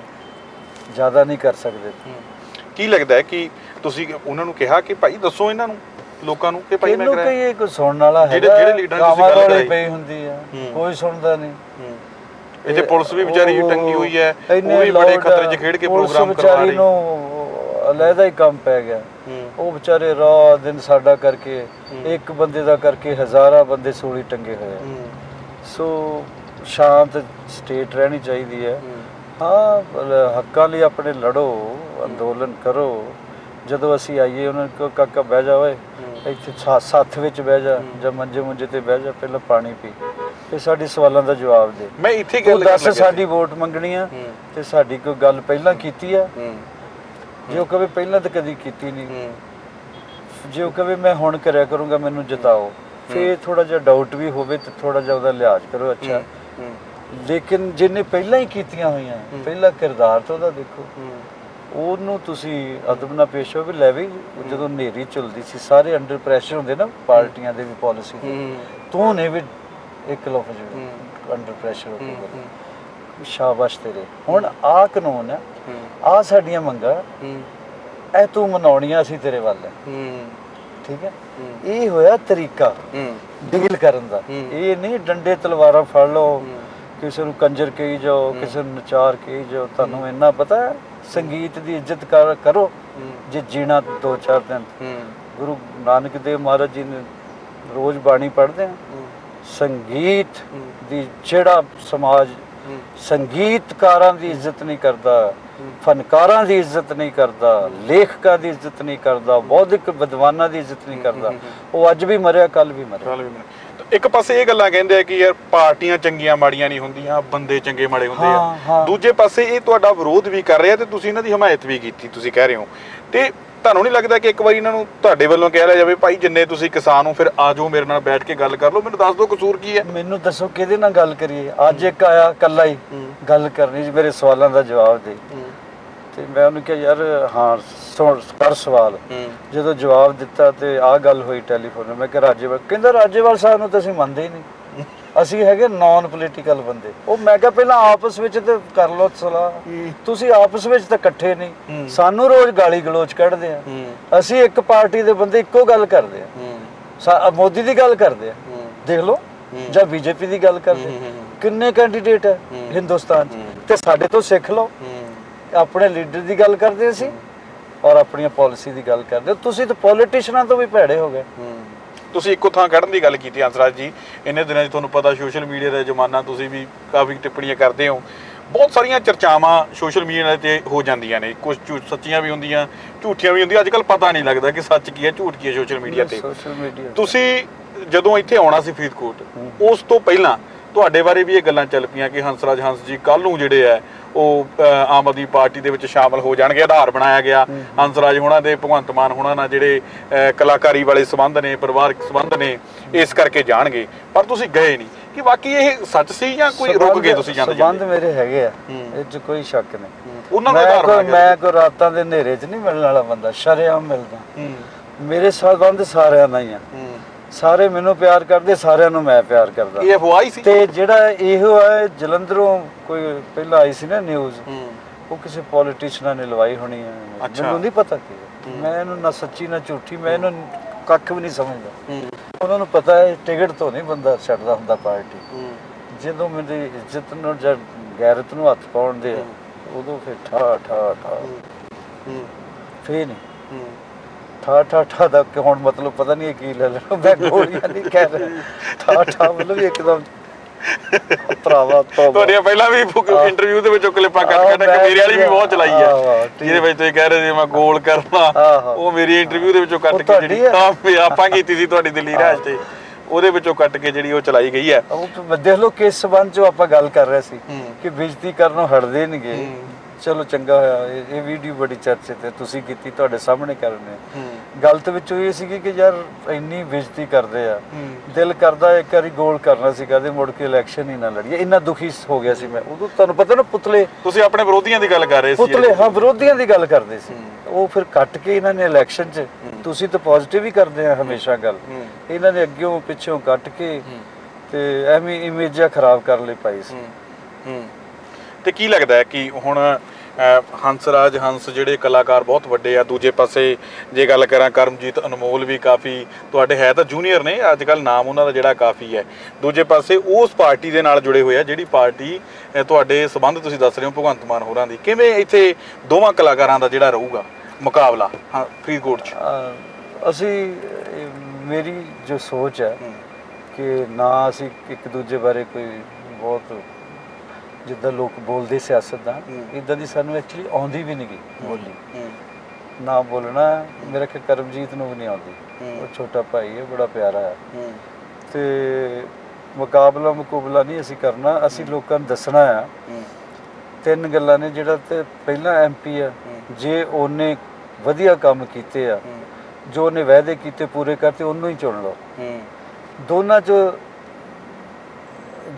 ਜ਼ਿਆਦਾ ਨਹੀਂ ਕਰ ਸਕਦੇ। ਹੂੰ। ਕੀ ਲੱਗਦਾ ਹੈ ਕਿ ਤੁਸੀਂ ਉਹਨਾਂ ਨੂੰ ਕਿਹਾ ਕਿ ਭਾਈ ਦੱਸੋ ਇਹਨਾਂ ਨੂੰ ਲੋਕਾਂ ਨੂੰ ਕਿ ਭਾਈ ਮੈਂ ਕਿਹਨੂੰ ਕਰਾਇਆ? ਕਹੀਏ ਕੋਈ ਸੁਣਨ ਵਾਲਾ ਜਿਹੜੇ- ਹੈਗਾ ਜਿਹੜੇ ਲੀਡਰਾਂ ਦੀ ਤੁਸੀਂ ਗੱਲ ਕਰਾਈ। ਪਈ ਹੁੰਦੀ ਆ ਹੂੰ। ਕੋਈ ਸੁਣਦਾ ਨਹੀਂ। ਹੂੰ। ਇੱਥੇ ਪੁਲਿਸ ਵੀ ਵਿਚਾਰੀ ਟੰਗੀ ਹੋਈ ਹੈ ਉਹ ਵੀ ਬੜੇ ਖਤਰੇ 'ਚ ਖੇਡ ਕੇ ਪ੍ਰੋਗਰਾਮ ਕਰਵਾ ਵਿਚਾਰੀ ਰਹੀ। ਨੂੰ ਅਲੱਗਾ ਹੀ ਕੰਮ ਪੈ ਗਿਆ। ਹੂੰ। ਉਹ ਵਿਚਾਰੇ ਰਾਤ ਦਿਨ ਸਾਡਾ ਕਰਕੇ ਇੱਕ ਬੰਦੇ ਦਾ ਕਰਕੇ ਹਜ਼ਾਰਾਂ ਬੰਦੇ ਸੂਲੀ ਟੰਗੇ ਹੋਏ ਹੂੰ। ਸੋ ਸ਼ਾਂਤ ਸਟੇਟ ਰਹਿਣੀ ਚਾਹੀਦੀ ਹੈ। ਹੂੰ। ਹੱਕਾਂ ਲਈ ਆਪਣੇ ਲੜੋ ਅੰਦੋਲਨ ਕਰੋ। ਜਦੋਂ ਅਸੀਂ ਆਈਏ ਉਹਨਾਂ ਨੂੰ ਕਾਕਾ ਬਹਿ ਜਾ ਓਏ। ਇੱਥੇ ਸੱਥ ਵਿੱਚ ਬਹਿ ਜਾ ਜਾਂ ਮੰਜੇ ਮੁੰਜੇ ਤੇ ਬਹਿ ਜਾ ਪਹਿਲਾਂ ਪਾਣੀ ਪੀ। ਤੇ ਸਾਡੀ ਸਵਾਲਾਂ ਦਾ ਜਵਾਬ ਦੇ। ਮੈਂ ਇੱਥੇ ਗੱਲ ਦੱਸ ਸਾਡੀ ਵੋਟ ਮੰਗਣੀ ਆ ਤੇ ਸਾਡੀ ਕੋਈ ਗੱਲ ਪਹਿਲਾਂ ਕੀਤੀ ਆ? ਜੇ ਉਹ ਕਵੇ ਪਹਿਲਾਂ ਤਾਂ ਕਦੀ ਕੀਤੀ ਨਹੀਂ। ਜੇ ਉਹ ਕਵੇ ਮੈਂ ਹੁਣ ਕਰਿਆ ਕਰੂੰਗਾ ਮੈਨੂੰ ਜਿਤਾਓ। ਫੇਰ ਥੋੜਾ ਜਿਹਾ ਡਾਊਟ ਵੀ ਹੋਵੇ ਤੇ ਥੋੜਾ ਜਿਹਾ ਉਹਦਾ ਲਿਹਾਜ਼ ਕਰੋ ਅੱਛਾ। ਲੇਕਿਨ ਜਿਹਨੇ ਪਹਿਲਾਂ ਹੀ ਕੀਤੀਆਂ ਹੋਈਆਂ ਪਹਿਲਾ ਕਿਰਦਾਰ ਤਾਂ ਉਹਦਾ ਦੇਖੋ। ਉਹਨੂੰ ਤੁਸੀਂ ਅਦਬ ਨਾਲ ਪੇਸ਼ ਹੋ ਵੀ ਲੈ ਵੀ ਜਦੋਂ ਨੇਰੀ ਚੁਲਦੀ ਸੀ ਸਾਰੇ ਅੰਡਰ ਪ੍ਰੈਸ਼ਰ ਹੁੰਦੇ ਨਾ ਪਾਰਟੀਆਂ ਦੇ ਵੀ ਪਾਲਿਸੀ ਦੇ ਤੂੰ ਨੇ ਵੀ ਇੱਕ ਲਫ਼ਜ਼ ਵੀ ਅੰਡਰ ਪ੍ਰੈਸ਼ਰ ਹੋ ਕੇ ਬੋਲਿਆ। ਸ਼ਾਬਾਸ਼ ਤੇਰੇ। ਹੁਣ ਆ ਕਾਨੂੰਨ ਹੂੰ। ਆ ਸਾਡੀਆਂ ਮੰਗਾਂ ਇਹ ਤੂੰ ਮਨਾਉਣੀਆਂ ਅਸੀਂ ਤੇਰੇ ਵੱਲ ਠੀਕ ਹੈ ਇਹ ਹੋਇਆ ਤਰੀਕਾ ਡੀਲ ਕਰਨ ਦਾ। ਇਹ ਨਹੀਂ ਡੰਡੇ ਤਲਵਾਰਾਂ ਫੜ ਲਓ। ਕਿਸੇ ਨੂੰ ਕੰਜਰ ਕਹੀ ਜਾਓ ਕਿਸੇ ਨੂੰ ਨਚਾਰ ਕਹੀ ਜਾਓ ਤੁਹਾਨੂੰ ਇੰਨਾ ਪਤਾ ਸੰਗੀਤ ਦੀ ਇੱਜ਼ਤ ਕਰ- ਜੇ ਜੀਣਾ ਦੋ ਚਾਰ ਦਿਨ। ਗੁਰੂ ਨਾਨਕ ਦੇਵ ਮਹਾਰਾਜ ਜੀ ਨੇ ਰੋਜ਼ ਬਾਣੀ ਪੜ੍ਹਦੇ ਆ। ਸੰਗੀਤ। ਦੀ ਜਿਹੜਾ ਸਮਾਜ ਸੰਗੀਤਕਾਰਾਂ ਦੀ ਇੱਜ਼ਤ ਨਹੀਂ ਕਰਦਾ ਫਨਕਾਰਾਂ ਦੀ ਇੱਜ਼ਤ ਨਹੀਂ ਕਰਦਾ ਲੇਖਕਾਂ ਦੀ ਇੱਜ਼ਤ ਨਹੀਂ ਕਰਦਾ ਬੌਧਿਕ ਵਿਦਵਾਨਾਂ ਦੀ ਇੱਜ਼ਤ ਨਹੀਂ ਕਰਦਾ। ਉਹ ਅੱਜ ਵੀ ਮਰਿਆ ਕੱਲ ਵੀ ਮਰਿਆ। ਇੱਕ ਪਾਸੇ ਇਹ ਗੱਲਾਂ ਕਹਿੰਦੇ ਆ ਕਿ ਯਾਰ ਪਾਰਟੀਆਂ ਚੰਗੀਆਂ ਮਾੜੀਆਂ ਨਹੀਂ ਹੁੰਦੀਆਂ ਬੰਦੇ ਚੰਗੇ ਮਾੜੇ ਹੁੰਦੇ ਆ। ਦੂਜੇ ਪਾਸੇ ਇਹ ਤੁਹਾਡਾ ਵਿਰੋਧ ਵੀ ਕਰ ਰਿਹਾ ਤੇ ਤੁਸੀਂ ਇਹਨਾਂ ਦੀ ਹਮਾਇਤ ਵੀ ਕੀਤੀ ਤੁਸੀਂ ਕਹਿ ਰਹੇ ਹੋ। ਤੇ ਤੁਹਾਨੂੰ ਨਹੀਂ ਲੱਗਦਾ ਕਿ ਇੱਕ ਵਾਰੀ ਇਹਨਾਂ ਨੂੰ ਤੁਹਾਡੇ ਵੱਲੋਂ ਕਹਿ ਲਿਆ ਜਾਵੇ ਭਾਈ ਜਿੰਨੇ ਤੁਸੀਂ ਕਿਸਾਨ ਹੋ ਫਿਰ ਆ ਜਾਓ ਮੇਰੇ ਨਾਲ ਬੈਠ ਕੇ ਗੱਲ ਕਰ ਲਓ। ਮੈਨੂੰ ਦੱਸ ਦਿਓ ਕਸੂਰ ਕੀ ਹੈ। ਮੈਨੂੰ ਦੱਸੋ ਕਿਹਦੇ ਨਾਲ ਗੱਲ ਕਰੀਏ? ਅੱਜ ਇੱਕ ਆਇਆ ਕੱਲਾ ਹੀ। ਗੱਲ ਕਰਨੀ ਮੇਰੇ ਸਵਾਲਾਂ ਦਾ ਜਵਾਬ ਦੇ। ਤੇ ਮੈਂ ਉਹਨੂੰ ਕਿਹਾ ਯਾਰ ਹਾਂ ਸੁਣ ਕਰ ਸਵਾਲ। ਜਦੋਂ ਜਵਾਬ ਦਿੱਤਾ ਤੇ ਆਹ ਗੱਲ ਹੋਈ ਟੈਲੀਫੋਨ ਮੈਂ ਕਿਹਾ ਰਾਜੇਵਾਲ ਕਹਿੰਦਾ ਰਾਜੇਵਾਲ ਸਾਹਿਬ ਨੂੰ ਤਾਂ ਅਸੀਂ ਮੰਨਦੇ ਹੀ ਨਹੀਂ। ਅਸੀਂ ਹੈਗੇ ਨਾਨ ਪੋਲੀਟੀਕਲ ਬੰਦੇ। ਉਹ ਮੈਂ ਕਿਹਾ ਪਹਿਲਾਂ ਆਪਸ ਵਿੱਚ ਤੇ ਕਰ ਲਓ ਸਲਾਹ। ਤੁਸੀਂ ਆਪਸ ਵਿੱਚ ਤਾਂ ਇਕੱਠੇ ਨਹੀਂ। ਸਾਨੂੰ ਰੋਜ਼ ਗਾਲੀ ਗਲੋਚ ਕੱਢਦੇ ਆ। ਅਸੀਂ ਇੱਕ ਪਾਰਟੀ ਦੇ ਬੰਦੇ ਇੱਕੋ ਗੱਲ ਕਰਦੇ ਆ। ਮੋਦੀ ਦੀ ਗੱਲ ਕਰਦੇ ਆ। ਦੇਖ ਲਓ। ਜਾਂ ਬੀਜੇਪੀ ਦੀ ਗੱਲ ਕਰਦੇ। ਕਿੰਨੇ ਕੈਂਡੀਡੇਟ ਹੈ। ਹਿੰਦੁਸਤਾਨ 'ਚ। ਤੇ ਸਾਡੇ ਤੋਂ ਸਿੱਖ ਲਓ। ਆਪਣੇ ਲੀਡਰ ਦੀ ਗੱਲ ਕਰਦੇ ਸੀ ਔਰ ਆਪਣੀਆਂ ਪਾਲਿਸੀ ਦੀ ਗੱਲ ਕਰਦੇ। ਤੁਸੀਂ ਤਾਂ ਪੋਲੀਟੀਸ਼ੀਅਨਾਂ ਤੋਂ ਵੀ ਭੈੜੇ ਹੋ ਗਏ। ਤੁਸੀਂ ਇੱਕੋ ਥਾਂ ਕੱਢਣ ਦੀ ਗੱਲ ਕੀਤੀ ਹੰਸਰਾਜ ਜੀ। ਇੰਨੇ ਦਿਨਾਂ 'ਚ ਤੁਹਾਨੂੰ ਪਤਾ ਸੋਸ਼ਲ ਮੀਡੀਆ ਦਾ ਜ਼ਮਾਨਾ ਤੁਸੀਂ ਵੀ ਕਾਫੀ ਟਿੱਪਣੀਆਂ ਕਰਦੇ ਹੋ। ਬਹੁਤ ਸਾਰੀਆਂ ਚਰਚਾਵਾਂ ਸੋਸ਼ਲ ਮੀਡੀਆ ਤੇ ਹੋ ਜਾਂਦੀਆਂ ਨੇ। ਕੁਝ ਝੂਠ ਸੱਚੀਆਂ ਵੀ ਹੁੰਦੀਆਂ ਝੂਠੀਆਂ ਵੀ ਹੁੰਦੀਆਂ। ਅੱਜ ਕੱਲ ਪਤਾ ਨਹੀਂ ਲੱਗਦਾ ਕਿ ਸੱਚ ਕੀ ਹੈ ਝੂਠ ਕੀ ਹੈ ਸੋਸ਼ਲ ਮੀਡੀਆ ਤੇ। ਸੋਸ਼ਲ ਮੀਡੀਆ ਤੁਸੀਂ ਜਦੋਂ ਇੱਥੇ ਆਉਣਾ ਸੀ ਫਰੀਦਕੋਟ ਉਸ ਤੋਂ ਪਹਿਲਾਂ ਤੁਹਾਡੇ ਬਾਰੇ ਵੀ ਇਹ ਗੱਲਾਂ ਚੱਲ ਪਈਆਂ ਕਿ ਹੰਸਰਾਜ ਹੰਸ ਜੀ ਕੱਲ ਨੂੰ ਜਿਹੜੇ ਆ ਉਹ ਆਮ ਆਦਮੀ ਪਾਰਟੀ ਦੇ ਵਿੱਚ ਸ਼ਾਮਲ ਹੋ ਜਾਣਗੇ ਆਧਾਰ ਬਣਾਇਆ ਗਿਆ। ਹੰਸਰਾਜ ਹੋਣਾ ਦੇ ਭਗਵੰਤ ਮਾਨ ਹੋਣਾ ਨਾਲ ਜਿਹੜੇ ਕਲਾਕਾਰੀ ਵਾਲੇ ਸੰਬੰਧ ਨੇ ਪਰਿਵਾਰਕ ਸੰਬੰਧ ਨੇ ਇਸ ਕਰਕੇ ਜਾਣਗੇ। ਪਰ ਤੁਸੀਂ ਗਏ ਨਹੀਂ। ਕਿ ਵਾਕਈ ਇਹ ਸੱਚ ਸੀ ਜਾਂ ਕੋਈ ਰੁਕ ਗਏ ਤੁਸੀਂ ਜਾਂਦੇ ਸਬੰਧ ਮੇਰੇ ਹੈਗੇ ਆ। ਇਹ 'ਚ ਕੋਈ ਸ਼ੱਕ ਨਹੀਂ। ਉਹਨਾਂ ਮੈਂ ਆਧਾਰ ਕੋਈ ਬਣਾ ਮੈਂ ਕੇ ਕੋਈ ਰਾਤਾਂ ਦੇ ਹਨੇਰੇ 'ਚ ਨਹੀਂ ਮਿਲਣ ਵਾਲਾ ਬੰਦਾ। ਸ਼ਰੇਆਮ ਮਿਲਦਾ। ਮੇਰੇ ਸਬੰਧ ਸਾਰਿਆਂ ਨਾਲ ਹੀ ਆ। ਸਾਰੇ ਮੈਨੂੰ ਪਿਆਰ ਕਰਦੇ ਸਾਰਿਆਂ ਨੂੰ ਮੈਂ ਪਿਆਰ ਕਰਦਾ। ਇਹ ਅਫਵਾਹ ਹੀ ਸੀ ਤੇ ਜਿਹੜਾ ਇਹੋ ਹੈ ਜਲੰਧਰੋਂ ਕੋਈ ਪਹਿਲਾਂ ਆਈ ਸੀ ਨਾ ਨਿਊਜ਼ ਉਹ ਕਿਸੇ ਪੋਲੀਟੀਸ਼ੀਅਨਾਂ ਨੇ ਲਵਾਈ ਹੋਣੀ ਹੈ। ਮੈਨੂੰ ਨਹੀਂ ਪਤਾ ਕੀ। ਮੈਂ ਇਹਨੂੰ ਨਾ ਸੱਚੀ ਨਾ ਝੂਠੀ ਮੈਂ ਇਹਨੂੰ ਕੱਖ ਵੀ ਨਹੀਂ ਸਮਝਦਾ। ਉਹਨਾਂ ਨੂੰ ਪਤਾ ਹੈ ਟਿਕਟ ਤੋਂ ਨਹੀਂ ਬੰਦਾ ਛੱਡਦਾ ਹੁੰਦਾ ਪਾਰਟੀ। ਜਦੋਂ ਮੇਰੀ ਇੱਜ਼ਤ ਨੂੰ ਜਾਂ ਗੈਰਤ ਨੂੰ ਹੱਥ ਪਾਉਣ ਦੇ ਉਦੋਂ ਫਿਰ ਠਾ ਠਾ ਠਾ। ਹੂੰ। ਫੇ ਨਹੀਂ। ਠਾ ਠਾ ਠਾ ਦਾ ਕਿ ਹੁਣ ਮਤਲਬ ਪਤਾ ਨਹੀਂ ਕੀ ਲੈ ਲੈਣਾ। ਮੈਂ ਗੋਲੀਆਂ ਨਹੀਂ ਕਹਿ ਰਿਹਾ। ਠਾ ਠਾ ਮਤਲਬ ਇੱਕਦਮ ਭਰਾਵਾ ਤੁਹਾਡੀਆਂ ਪਹਿਲਾਂ ਵੀ ਇੰਟਰਵਿਊ ਦੇ ਵਿੱਚੋਂ ਕਲਿੱਪਾਂ ਕੱਟ ਕੱਟ ਕੇ ਮੇਰੇ ਵਾਲੀ ਵੀ ਬਹੁਤ ਚਲਾਈ ਆ। ਜਿਹਦੇ ਵਿੱਚ ਤੁਸੀਂ ਕਹਿ ਰਹੇ ਸੀ ਮੈਂ ਗੋਲ ਕਰਨਾ। ਉਹ ਮੇਰੀ ਇੰਟਰਵਿਊ ਦੇ ਵਿੱਚੋਂ ਕੱਟ ਕੇ ਜਿਹੜੀ ਵੀ ਆਪਾਂ ਕੀਤੀ ਸੀ ਤੁਹਾਡੀ ਦਿੱਲੀ ਰਾਜ ਤੇ ਉਹਦੇ ਵਿੱਚੋਂ ਕੱਟ ਕੇ ਜਿਹੜੀ ਉਹ ਚਲਾਈ ਗਈ ਹੈ। ਉਹ ਦੇਖ ਲਓ ਕਿਸ ਸਬੰਧ ਚੋਂ ਆਪਾਂ ਗੱਲ ਕਰ ਰਹੇ ਸੀ। ਕਿ ਬੇਇੱਜ਼ਤੀ ਕਰਨੋਂ ਹਟਦੇ ਨਹੀਂਗੇ। ਚਲੋ ਚੰਗਾ ਹੋਇਆ ਇਹ- ਇਹ ਵੀਡੀਓ ਬੜੀ ਚਰਚੇ ਤੇ ਤੁਸੀਂ ਕੀਤੀ ਤੁਹਾਡੇ ਸਾਹਮਣੇ ਕਰਨੇ ਹੂੰ। ਗਲਤ ਵਿੱਚੋਂ ਇਹ ਸੀਗੀ ਕਿ ਯਾਰ ਇੰਨੀ ਬੇਇੱਜ਼ਤੀ ਕਰਦੇ ਆ। ਹੂੰ। ਦਿਲ ਕਰਦਾ ਇੱਕ ਵਾਰੀ ਗੋਲ ਕਰਨਾ ਸੀ ਕਦੇ ਮੁੜ ਕੇ ਇਲੈਕਸ਼ਨ ਹੀ ਨਾ ਲੜੀਏ। ਇੰਨਾ ਦੁਖੀ ਹੋ ਗਿਆ ਸੀ ਮੈਂ। ਉਦੋਂ ਤੁਹਾਨੂੰ ਪਤਾ ਨਾ ਪੁਤਲੇ ਤੁਸੀਂ ਆਪਣੇ ਵਿਰੋਧੀਆਂ ਦੀ ਗੱਲ ਕਰ ਰਹੇ ਸੀ ਪੁਤਲੇ ਹਾਂ ਵਿਰੋਧੀਆਂ ਦੀ ਗੱਲ ਕਰਦੇ ਸੀ। ਉਹ ਫਿਰ ਕੱਟ ਕੇ ਇਹਨਾਂ ਨੇ ਇਲੈਕਸ਼ਨ 'ਚ ਤੁਸੀਂ ਤਾਂ ਪੋਜ਼ਿਟਿਵ ਹੀ ਕਰਦੇ ਆ ਹਮੇਸ਼ਾ ਗੱਲ। ਹੂੰ। ਇਹਨਾਂ ਨੇ ਅੱਗਿਓਂ ਪਿੱਛੋਂ ਕੱਟ ਕੇ ਤੇ ਐਵੇਂ ਇਮੇਜਾਂ ਖਰਾਬ ਕਰ ਲਈ ਪਾਈ ਸੀ ਹੂੰ। ਹੂੰ। ਤੇ ਕੀ ਲੱਗਦਾ ਹੈ ਕਿ ਹੁਣ ਅਹ, ਹੰਸਰਾਜ ਹੰਸ ਜਿਹੜੇ ਕਲਾਕਾਰ ਬਹੁਤ ਵੱਡੇ ਆ ਦੂਜੇ ਪਾਸੇ ਜੇ ਗੱਲ ਕਰਾਂ ਕਰਮਜੀਤ ਅਨਮੋਲ ਵੀ ਕਾਫੀ ਤੁਹਾਡੇ ਹੈ ਤਾਂ ਜੂਨੀਅਰ ਨੇ ਅੱਜ ਕੱਲ ਨਾਮ ਉਹਨਾਂ ਦਾ ਜਿਹੜਾ ਕਾਫੀ ਹੈ। ਦੂਜੇ ਪਾਸੇ ਉਸ ਪਾਰਟੀ ਦੇ ਨਾਲ ਜੁੜੇ ਹੋਏ ਆ ਜਿਹੜੀ ਪਾਰਟੀ ਅਹ, ਤੁਹਾਡੇ ਸਬੰਧ ਤੁਸੀਂ ਦੱਸ ਰਹੇ ਹੋ ਭਗਵੰਤ ਮਾਨ ਹੋਰਾਂ ਦੀ। ਕਿਵੇਂ ਇੱਥੇ ਦੋਵਾਂ ਕਲਾਕਾਰਾਂ ਦਾ ਜਿਹੜਾ ਰਹੂਗਾ ਮੁਕਾਬਲਾ ਹਾਂ ਫਰੀਦਕੋਟ 'ਚ? ਅਹ ਅਸੀਂ ਇਹ ਮੇਰੀ ਜੋ ਸੋਚ ਹੈ ਹੂੰ, ਕਿ ਨਾ ਅਸੀਂ ਇੱਕ ਦੂਜੇ ਬਾਰੇ ਕੋਈ ਬਹੁਤ ਜਿੱਦਾਂ ਲੋਕ ਬੋਲਦੇ ਸਿਆਸਤਦਾਨ ਹੂੰ। ਇਦਾਂ ਦੀ ਸਾਨੂੰ ਐਕਚੁਅਲੀ ਆਉਂਦੀ ਵੀ ਨਹੀਂ ਗੀ ਬੋਲੀ। ਨਾ ਬੋਲਣਾ ਮੇਰਾ ਕਿ ਕਰਮਜੀਤ ਨੂੰ ਵੀ ਨਹੀਂ ਆਉਂਦੀ। ਉਹ ਛੋਟਾ ਭਾਈ ਹੈ ਬੜਾ ਪਿਆਰਾ ਹੈ। ਤੇ ਮੁਕਾਬਲਾ ਮੁਕਾਬਲਾ ਨਹੀਂ ਅਸੀਂ ਕਰਨਾ ਅਸੀਂ ਲੋਕਾਂ ਨੂੰ ਦੱਸਣਾ ਆ। ਤਿੰਨ ਗੱਲਾਂ ਨੇ ਜਿਹੜਾ ਤੇ ਪਹਿਲਾ ਐਮਪੀ ਆ। ਜੇ ਉਹਨੇ ਵਧੀਆ ਕੰਮ ਕੀਤੇ ਆ ਜੋ ਉਹਨੇ ਵਾਅਦੇ ਕੀਤੇ ਪੂਰੇ ਕਰਤੇ ਉਹਨੂੰ ਹੀ ਚੁਣ ਲਓ। ਦੋਨਾਂ 'ਚ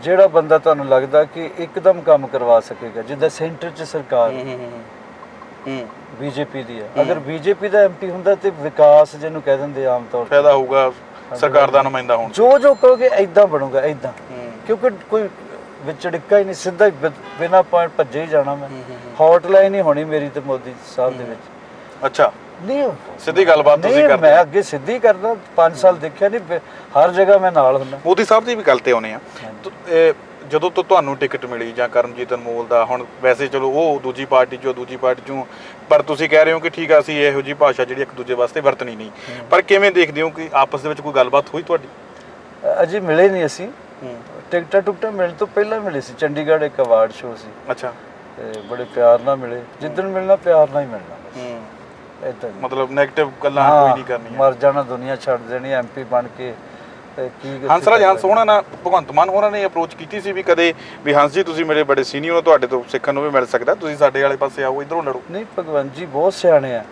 ਜਿਹੜਾ ਬੰਦਾ ਤੁਹਾਨੂੰ ਲੱਗਦਾ ਕਿ ਇੱਕਦਮ ਕੰਮ ਕਰਵਾ ਸਕੇਗਾ ਜਿੱਦਾਂ ਸੈਂਟਰ 'ਚ ਸਰਕਾਰ ਹੂੰ, ਹੂੰ, ਹੂੰ। ਬੀਜੇਪੀ ਦੀ ਹੈ। ਅਗਰ ਬੀਜੇਪੀ ਦਾ ਐਮਪੀ ਹੁੰਦਾ ਤੇ ਵਿਕਾਸ ਜਿਹਨੂੰ ਕਹਿ ਦਿੰਦੇ ਆਮ ਤੌਰ ਤੇ। ਫਾਇਦਾ ਹੋਊਗਾ ਸਰਕਾਰ ਦਾ ਨੁਮਾਇੰਦਾ ਹੋਣ। ਜੋ ਜੋ ਕਹੋਗੇ ਐਦਾਂ ਬਣੂਗਾ ਐਦਾਂ ਕਿਉਂਕਿ ਕੋਈ ਵਿਚੜਿੱਕਾ ਹੀ ਨਹੀਂ ਸਿੱਧਾ ਬਿਨਾਂ ਪੁਆਇੰਟ ਭੱਜੇ ਹੀ ਜਾਣਾ ਮੈਂ। ਹੌਟਲਾਈਨ ਹੀ ਹੋਣੀ ਮੇਰੀ ਤੇ ਮੋਦੀ ਸਾਹਿਬ ਦੇ ਵਿੱਚ। ਅੱਛਾ। ਨਹੀਂ ਸਿੱਧੀ ਗੱਲਬਾਤ ਤੁਸੀਂ ਨਹੀਂ ਕਰਦੇ ਮੈਂ ਅੱਗੇ ਸਿੱਧੀ ਕਰਦਾ 5 ਸਾਲ ਦੇਖਿਆ ਨਹੀਂ ਹਰ ਜਗ੍ਹਾ ਮੈਂ ਨਾਲ ਹੁੰਦਾ। ਮੋਦੀ ਸਾਹਿਬ ਦੀ ਵੀ ਗੱਲ ਤੇ ਆਉਨੇ ਆ ਤੁ- ਇਹ ਜਦੋਂ ਤੋਂ ਤੁਹਾਨੂੰ ਟਿਕਟ ਮਿਲੀ ਜਾਂ ਕਰਮਜੀਤ ਅਨਮੋਲ ਦਾ ਹੁਣ ਵੈਸੇ ਚਲੋ ਉਹ ਦੂਜੀ ਪਾਰਟੀ ਚੋਂ ਦੂਜੀ ਪਾਰਟੀ ਚੋਂ ਪਰ ਤੁਸੀਂ ਕਹਿ ਰਹੇ ਹੋ ਕਿ ਠੀਕ ਆ ਅਸੀਂ ਇਹੋ ਜੀ ਭਾਸ਼ਾ ਜਿਹੜੀ ਇੱਕ ਦੂਜੇ ਵਾਸਤੇ ਵਰਤਣੀ ਨਹੀਂ। ਪਰ ਕਿਵੇਂ ਦੇਖਦੇ ਹੋ ਕਿ ਆਪਸ ਦੇ ਵਿੱਚ ਕੋਈ ਗੱਲਬਾਤ ਹੋਈ ਤੁਹਾਡੀ? ਅਜੇ ਮਿਲੇ ਨਹੀਂ ਅਸੀਂ। ਟਿਕਟਾਂ ਟੁਕਟਾਂ ਮਿਲਣ ਤੋਂ ਪਹਿਲਾਂ ਮਿਲੇ ਸੀ। ਚੰਡੀਗੜ੍ਹ ਇੱਕ ਅਵਾਰਡ ਸ਼ੋਅ ਸੀ। ਅੱਛਾ। ਤੇ ਬੜੇ ਪਿਆਰ ਨਾਲ ਮਿਲੇ। ਜਿੱਦਣ ਮਿਲਣਾ ਪਿਆਰ ਨਾਲ ਹੀ ਮਿਲਣਾ। ਇਦਾਂ ਮਤਲਬ 네ਗੇਟਿਵ ਗੱਲਾਂ ਕੋਈ ਨਹੀਂ ਕਰਨੀਆਂ। ਮਰ ਜਾਣਾ ਦੁਨੀਆ ਛੱਡ ਦੇਣੀ ਐਮਪੀ ਬਣ ਕੇ ਤੇ ਕੀ ਹੰਸਰਾਜ ਹੰਸ ਹੋਣਾ ਨਾ ਭਗਵੰਤ ਮਾਨ ਹੋਰਾਂ ਨੇ ਅਪਰੋਚ ਕੀਤੀ ਸੀ ਵੀ ਕਦੇ ਵੀ ਹੰਸ ਜੀ ਤੁਸੀਂ ਮੇਰੇ ਬੜੇ ਸੀਨੀਅਰ ਹੋ ਤੁਹਾਡੇ ਤੋਂ ਸਿੱਖਣ ਨੂੰ ਵੀ ਮਿਲ ਸਕਦਾ ਤੁਸੀਂ ਸਾਡੇ ਵਾਲੇ ਪਾਸੇ ਆਓ ਇਧਰੋਂ ਲੜੋ। ਨਹੀਂ ਭਗਵੰਤ ਜੀ ਬਹੁਤ ਸਿਆਣੇ ਆ।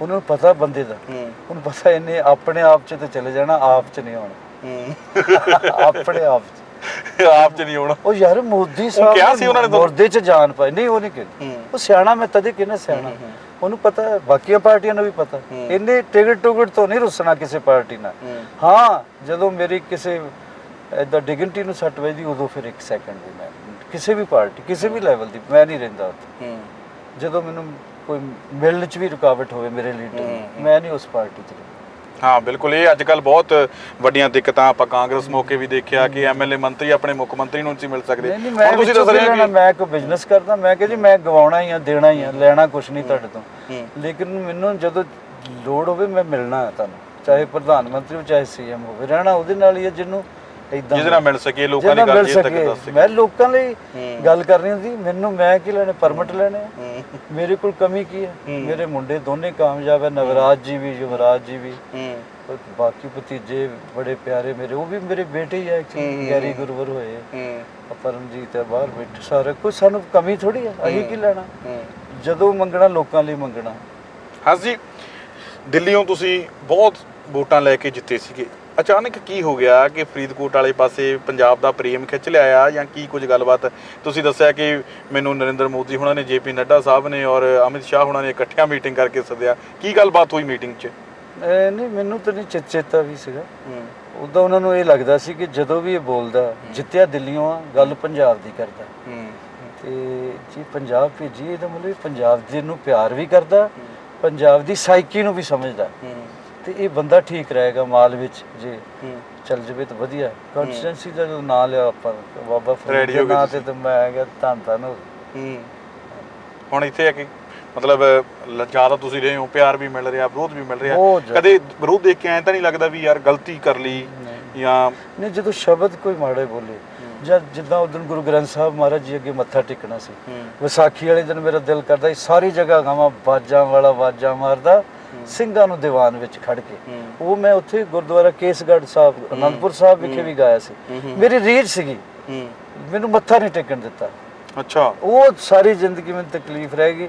ਉਹਨਾਂ ਨੂੰ ਪਤਾ ਬੰਦੇ ਦਾ। ਉਹਨੂੰ ਪਤਾ ਇਹਨੇ ਆਪਣੇ ਆਪ 'ਚ ਤੇ ਚਲੇ ਜਾਣਾ ਆਪ 'ਚ ਨਹੀਂ ਆਉਣਾ। ਆਪਣੇ ਆਪ 'ਚ। ਆਪ ਚ ਨਹੀਂ ਆਉਣਾ। ਉਹ ਯਾਰ ਮੋਦੀ ਸਾਹਿਬ ਕਿਹਾ ਸੀ ਉਹਨਾਂ ਨੇ? ਮੁਰਦੇ ਚ ਜਾਨ ਪਾਈ ਨਹੀਂ ਉਹ ਨਹੀਂ ਕਹਿੰਦੇ ਉਹ ਸਿਆਣਾ ਮੈਂ ਤਦੇ ਕਿਹਨੇ ਸਿਆਣਾ। ਉਹਨੂੰ ਪਤਾ ਹੈ ਬਾਕੀਆਂ ਪਾਰਟੀਆਂ ਨੂੰ ਵੀ ਪਤਾ ਇਹਨੇ ਟਿਕਟ ਟੁਕਟ ਤੋਂ ਨਹੀਂ ਰੁੱਸਣਾ ਕਿਸੇ ਪਾਰਟੀ ਨਾਲ। ਹਾਂ। ਜਦੋਂ ਮੇਰੀ ਕਿਸੇ ਇਦਾਂ ਡਿਗਨਿਟੀ ਨੂੰ ਸੱਟ ਵੱਜਦੀ ਉਦੋਂ ਫਿਰ ਇੱਕ ਸੈਕਿੰਡ ਵੀ ਮੈਂ ਕਿਸੇ ਵੀ ਪਾਰਟੀ ਕਿਸੇ ਵੀ ਲੈਵਲ ਦੀ ਮੈਂ ਨਹੀਂ ਰਹਿੰਦਾ ਉੱਥੇ। ਜਦੋਂ ਮੈਨੂੰ ਕੋਈ ਮਿਲਣ ਚ ਵੀ ਰੁਕਾਵਟ ਹੋਵੇ ਮੇਰੇ ਲੀਡਰ ਮੈਂ ਨਹੀਂ ਉਸ ਪਾਰਟੀ ਚ ਰਹਿੰਦਾ। ਹਾਂ ਬਿਲਕੁਲ। ਇਹ ਅੱਜ ਕੱਲ ਬਹੁਤ ਵੱਡੀਆਂ ਦਿੱਕਤਾਂ ਆਪਾਂ ਕਾਂਗਰਸ ਮੌਕੇ ਵੀ ਦੇਖਿਆ ਕਿ ਐਮਐਲਏ ਮੰਤਰੀ ਆਪਣੇ ਮੁੱਖ ਮੰਤਰੀ ਨੂੰ ਨਹੀਂ ਮਿਲ ਸਕਦੇ। ਹੁਣ ਤੁਸੀਂ ਦੱਸ ਰਹੇ ਹੋ ਕਿ ਕਿ ਮੈਂ ਕੋਈ ਬਿਜ਼ਨਸ ਕਰਦਾ ਮੈਂ ਕਿਹਾ ਜੀ ਮੈਂ ਗਵਾਉਣਾ ਹੀ ਆ ਦੇਣਾ ਹੀ ਆ ਲੈਣਾ ਕੁਛ ਨਹੀਂ ਤੁਹਾਡੇ ਤੋਂ। ਲੇਕਿਨ ਮੈਨੂੰ ਜਦੋਂ ਲੋੜ ਹੋਵੇ ਮੈਂ ਮਿਲਣਾ ਹੈ ਤੁਹਾਨੂੰ ਚਾਹੇ ਪ੍ਰਧਾਨ ਮੰਤਰੀ ਹੋ ਚਾਹੇ ਸੀਐਮ ਹੋਵੇ ਰਹਿਣਾ ਉਹਦੇ ਨਾਲ ਹੀ ਹੈ ਜਿਹਨੂੰ ਇਦਾਂ ਜਿਹਦੇ ਨਾਲ ਮਿਲ ਸਕੇ ਲੋਕਾਂ ਦੀ ਗੱਲ ਜੇ ਤੱਕ। ਦੱਸ ਸਕੇ। ਮੈਂ ਲੋਕਾਂ ਲਈ ਗੱਲ ਕਰਨੀ ਹੁੰਦੀ ਮੈਨੂੰ ਮੈਂ ਕੀ ਲੈਣੇ ਪਰਮਿਟ ਲੈਣੇ? ਮੇਰੇ ਕੋਲ ਕਮੀ ਕੀ ਹੈ? ਮੇਰੇ ਮੁੰਡੇ ਦੋਨੇ ਕਾਮਯਾਬ ਹੈ ਨਵਰਾਜ ਜੀ ਵੀ ਯੁਵਰਾਜ ਜੀ ਵੀ। ਬਾਕੀ ਭਤੀਜੇ ਬੜੇ ਪਿਆਰੇ ਮੇਰੇ ਉਹ ਵੀ ਮੇਰੇ ਬੇਟੇ ਹੀ ਐਕਚੁਅਲੀ ਗੈਰੀ ਗੁਰਵਰ ਹੋਏ ਪਰਮਜੀਤ ਹੈ ਬਾਹਰ ਬੈਠੇ ਸਾਰੇ ਕੋਈ ਸਾਨੂੰ ਕਮੀ ਥੋੜੀ ਆ ਅਸੀਂ ਕੀ ਲੈਣਾ? ਜਦੋਂ ਮੰਗਣਾ ਲੋਕਾਂ ਲਈ ਮੰਗਣਾ। ਹਾਂ ਜੀ ਦਿੱਲੀੋਂ ਤੁਸੀਂ ਬਹੁਤ ਵੋਟਾਂ ਲੈ ਕੇ ਜਿੱਤੇ ਸੀਗੇ। ਅਚਾਨਕ ਕੀ ਹੋ ਗਿਆ ਕਿ ਫਰੀਦਕੋਟ ਵਾਲੇ ਪਾਸੇ ਪੰਜਾਬ ਦਾ ਪ੍ਰੇਮ ਖਿੱਚ ਲਿਆ ਆ ਜਾਂ ਕੀ ਕੁਝ ਗੱਲਬਾਤ? ਤੁਸੀਂ ਦੱਸਿਆ ਕਿ ਮੈਨੂੰ ਨਰਿੰਦਰ ਮੋਦੀ ਹੁਣਾਂ ਨੇ ਜੇਪੀ ਨੱਡਾ ਸਾਹਿਬ ਨੇ ਔਰ ਅਮਿਤ ਸ਼ਾਹ ਹੁਣਾਂ ਨੇ ਇਕੱਠਿਆਂ ਮੀਟਿੰਗ ਕਰਕੇ ਸੱਦਿਆ। ਕੀ ਗੱਲਬਾਤ ਹੋਈ ਮੀਟਿੰਗ 'ਚ? ਨਹੀਂ ਮੈਨੂੰ ਤਾਂ ਨਹੀਂ ਚੇਤਾ ਵੀ ਸੀਗਾ। ਉਦੋਂ ਉਹਨਾਂ ਨੂੰ ਇਹ ਲੱਗਦਾ ਸੀ ਕਿ ਜਦੋਂ ਵੀ ਇਹ ਬੋਲਦਾ ਜਿੱਤਿਆ ਦਿੱਲੀੋਂ ਆ ਗੱਲ ਪੰਜਾਬ ਦੀ ਕਰਦਾ। ਤੇ ਜੀ ਪੰਜਾਬ ਭੇਜੀ ਇਹਦਾ ਮਤਲਬ ਪੰਜਾਬ ਦੇ ਨੂੰ ਪਿਆਰ ਵੀ ਕਰਦਾ ਪੰਜਾਬ ਦੀ ਸਾਈਕੀ ਨੂੰ ਵੀ ਸਮਝਦਾ। ਤੇ ਇਹ ਬੰਦਾ ਠੀਕ ਰਹੇਗਾ ਮਾਲ ਵਿੱਚ ਜੇ ਚੱਲ ਜਵੇ ਤਾਂ ਵਧੀਆ। ਕੰਸਟੀਟੈਂਸੀ ਦਾ ਜਦੋਂ ਨਾਂ ਲਿਆ ਆਪਾਂ ਬਾਬਾ ਫਰੀਦ ਦੇ ਨਾਂ ਤੇ ਤਾਂ ਮੈਂ ਕਿਹਾ ਧੰਨ ਧੰਨ ਹੋ। ਹੁਣ ਇੱਥੇ ਆ ਕਿ ਮਤਲਬ ਜ਼ਿਆਦਾ ਤੁਸੀਂ ਰਹੇ ਹੋ ਪਿਆਰ ਵੀ ਮਿਲ ਰਿਹਾ ਵਿਰੋਧ ਵੀ ਮਿਲ ਰਿਹਾ। ਕਦੇ ਵਿਰੋਧ ਦੇਖ ਕੇ ਐਂ ਤਾਂ ਨਹੀਂ ਲੱਗਦਾ ਵੀ ਯਾਰ ਗਲਤੀ ਕਰ ਲਈ ਜਾਂ ਨਹੀਂ ਜਦੋਂ ਸ਼ਬਦ ਕੋਈ ਮਾੜੇ ਬੋਲੇ ਜਦ ਜਿੱਦਾਂ ਉਦੋਂ ਗੁਰੂ ਗ੍ਰੰਥ ਸਾਹਿਬ ਮਹਾਰਾਜ ਜੀ ਅੱਗੇ ਮੱਥਾ ਟੇਕਣਾ ਸੀ। ਵਿਸਾਖੀ ਵਾਲੇ ਦਿਨ ਮੇਰਾ ਦਿਲ ਕਰਦਾ ਸੀ ਸਾਰੀ ਜਗ੍ਹਾ ਗਾਵਾਂ ਬਾਜਾਂ ਵਾਲਾ ਬਾਜਾਂ ਮਾਰਦਾ ਸਿੰਘਾਂ ਨੂੰ ਦੀਵਾਨ ਵਿੱਚ ਖੜ ਕੇ। ਉਹ ਮੈਂ ਉੱਥੇ ਗੁਰਦੁਆਰਾ ਕੇਸਗੜ੍ਹ ਸਾਹਿਬ ਅਨੰਦਪੁਰ ਸਾਹਿਬ ਵਿਖੇ ਵੀ ਗਾਇਆ ਸੀ। ਮੇਰੀ ਰੀਝ ਸੀਗੀ। ਮੈਨੂੰ ਮੱਥਾ ਨਹੀਂ ਟੇਕਣ ਦਿੱਤਾ। ਅੱਛਾ। ਉਹ ਸਾਰੀ ਜ਼ਿੰਦਗੀ ਮੈਨੂੰ ਤਕਲੀਫ ਰਹਿ ਗਈ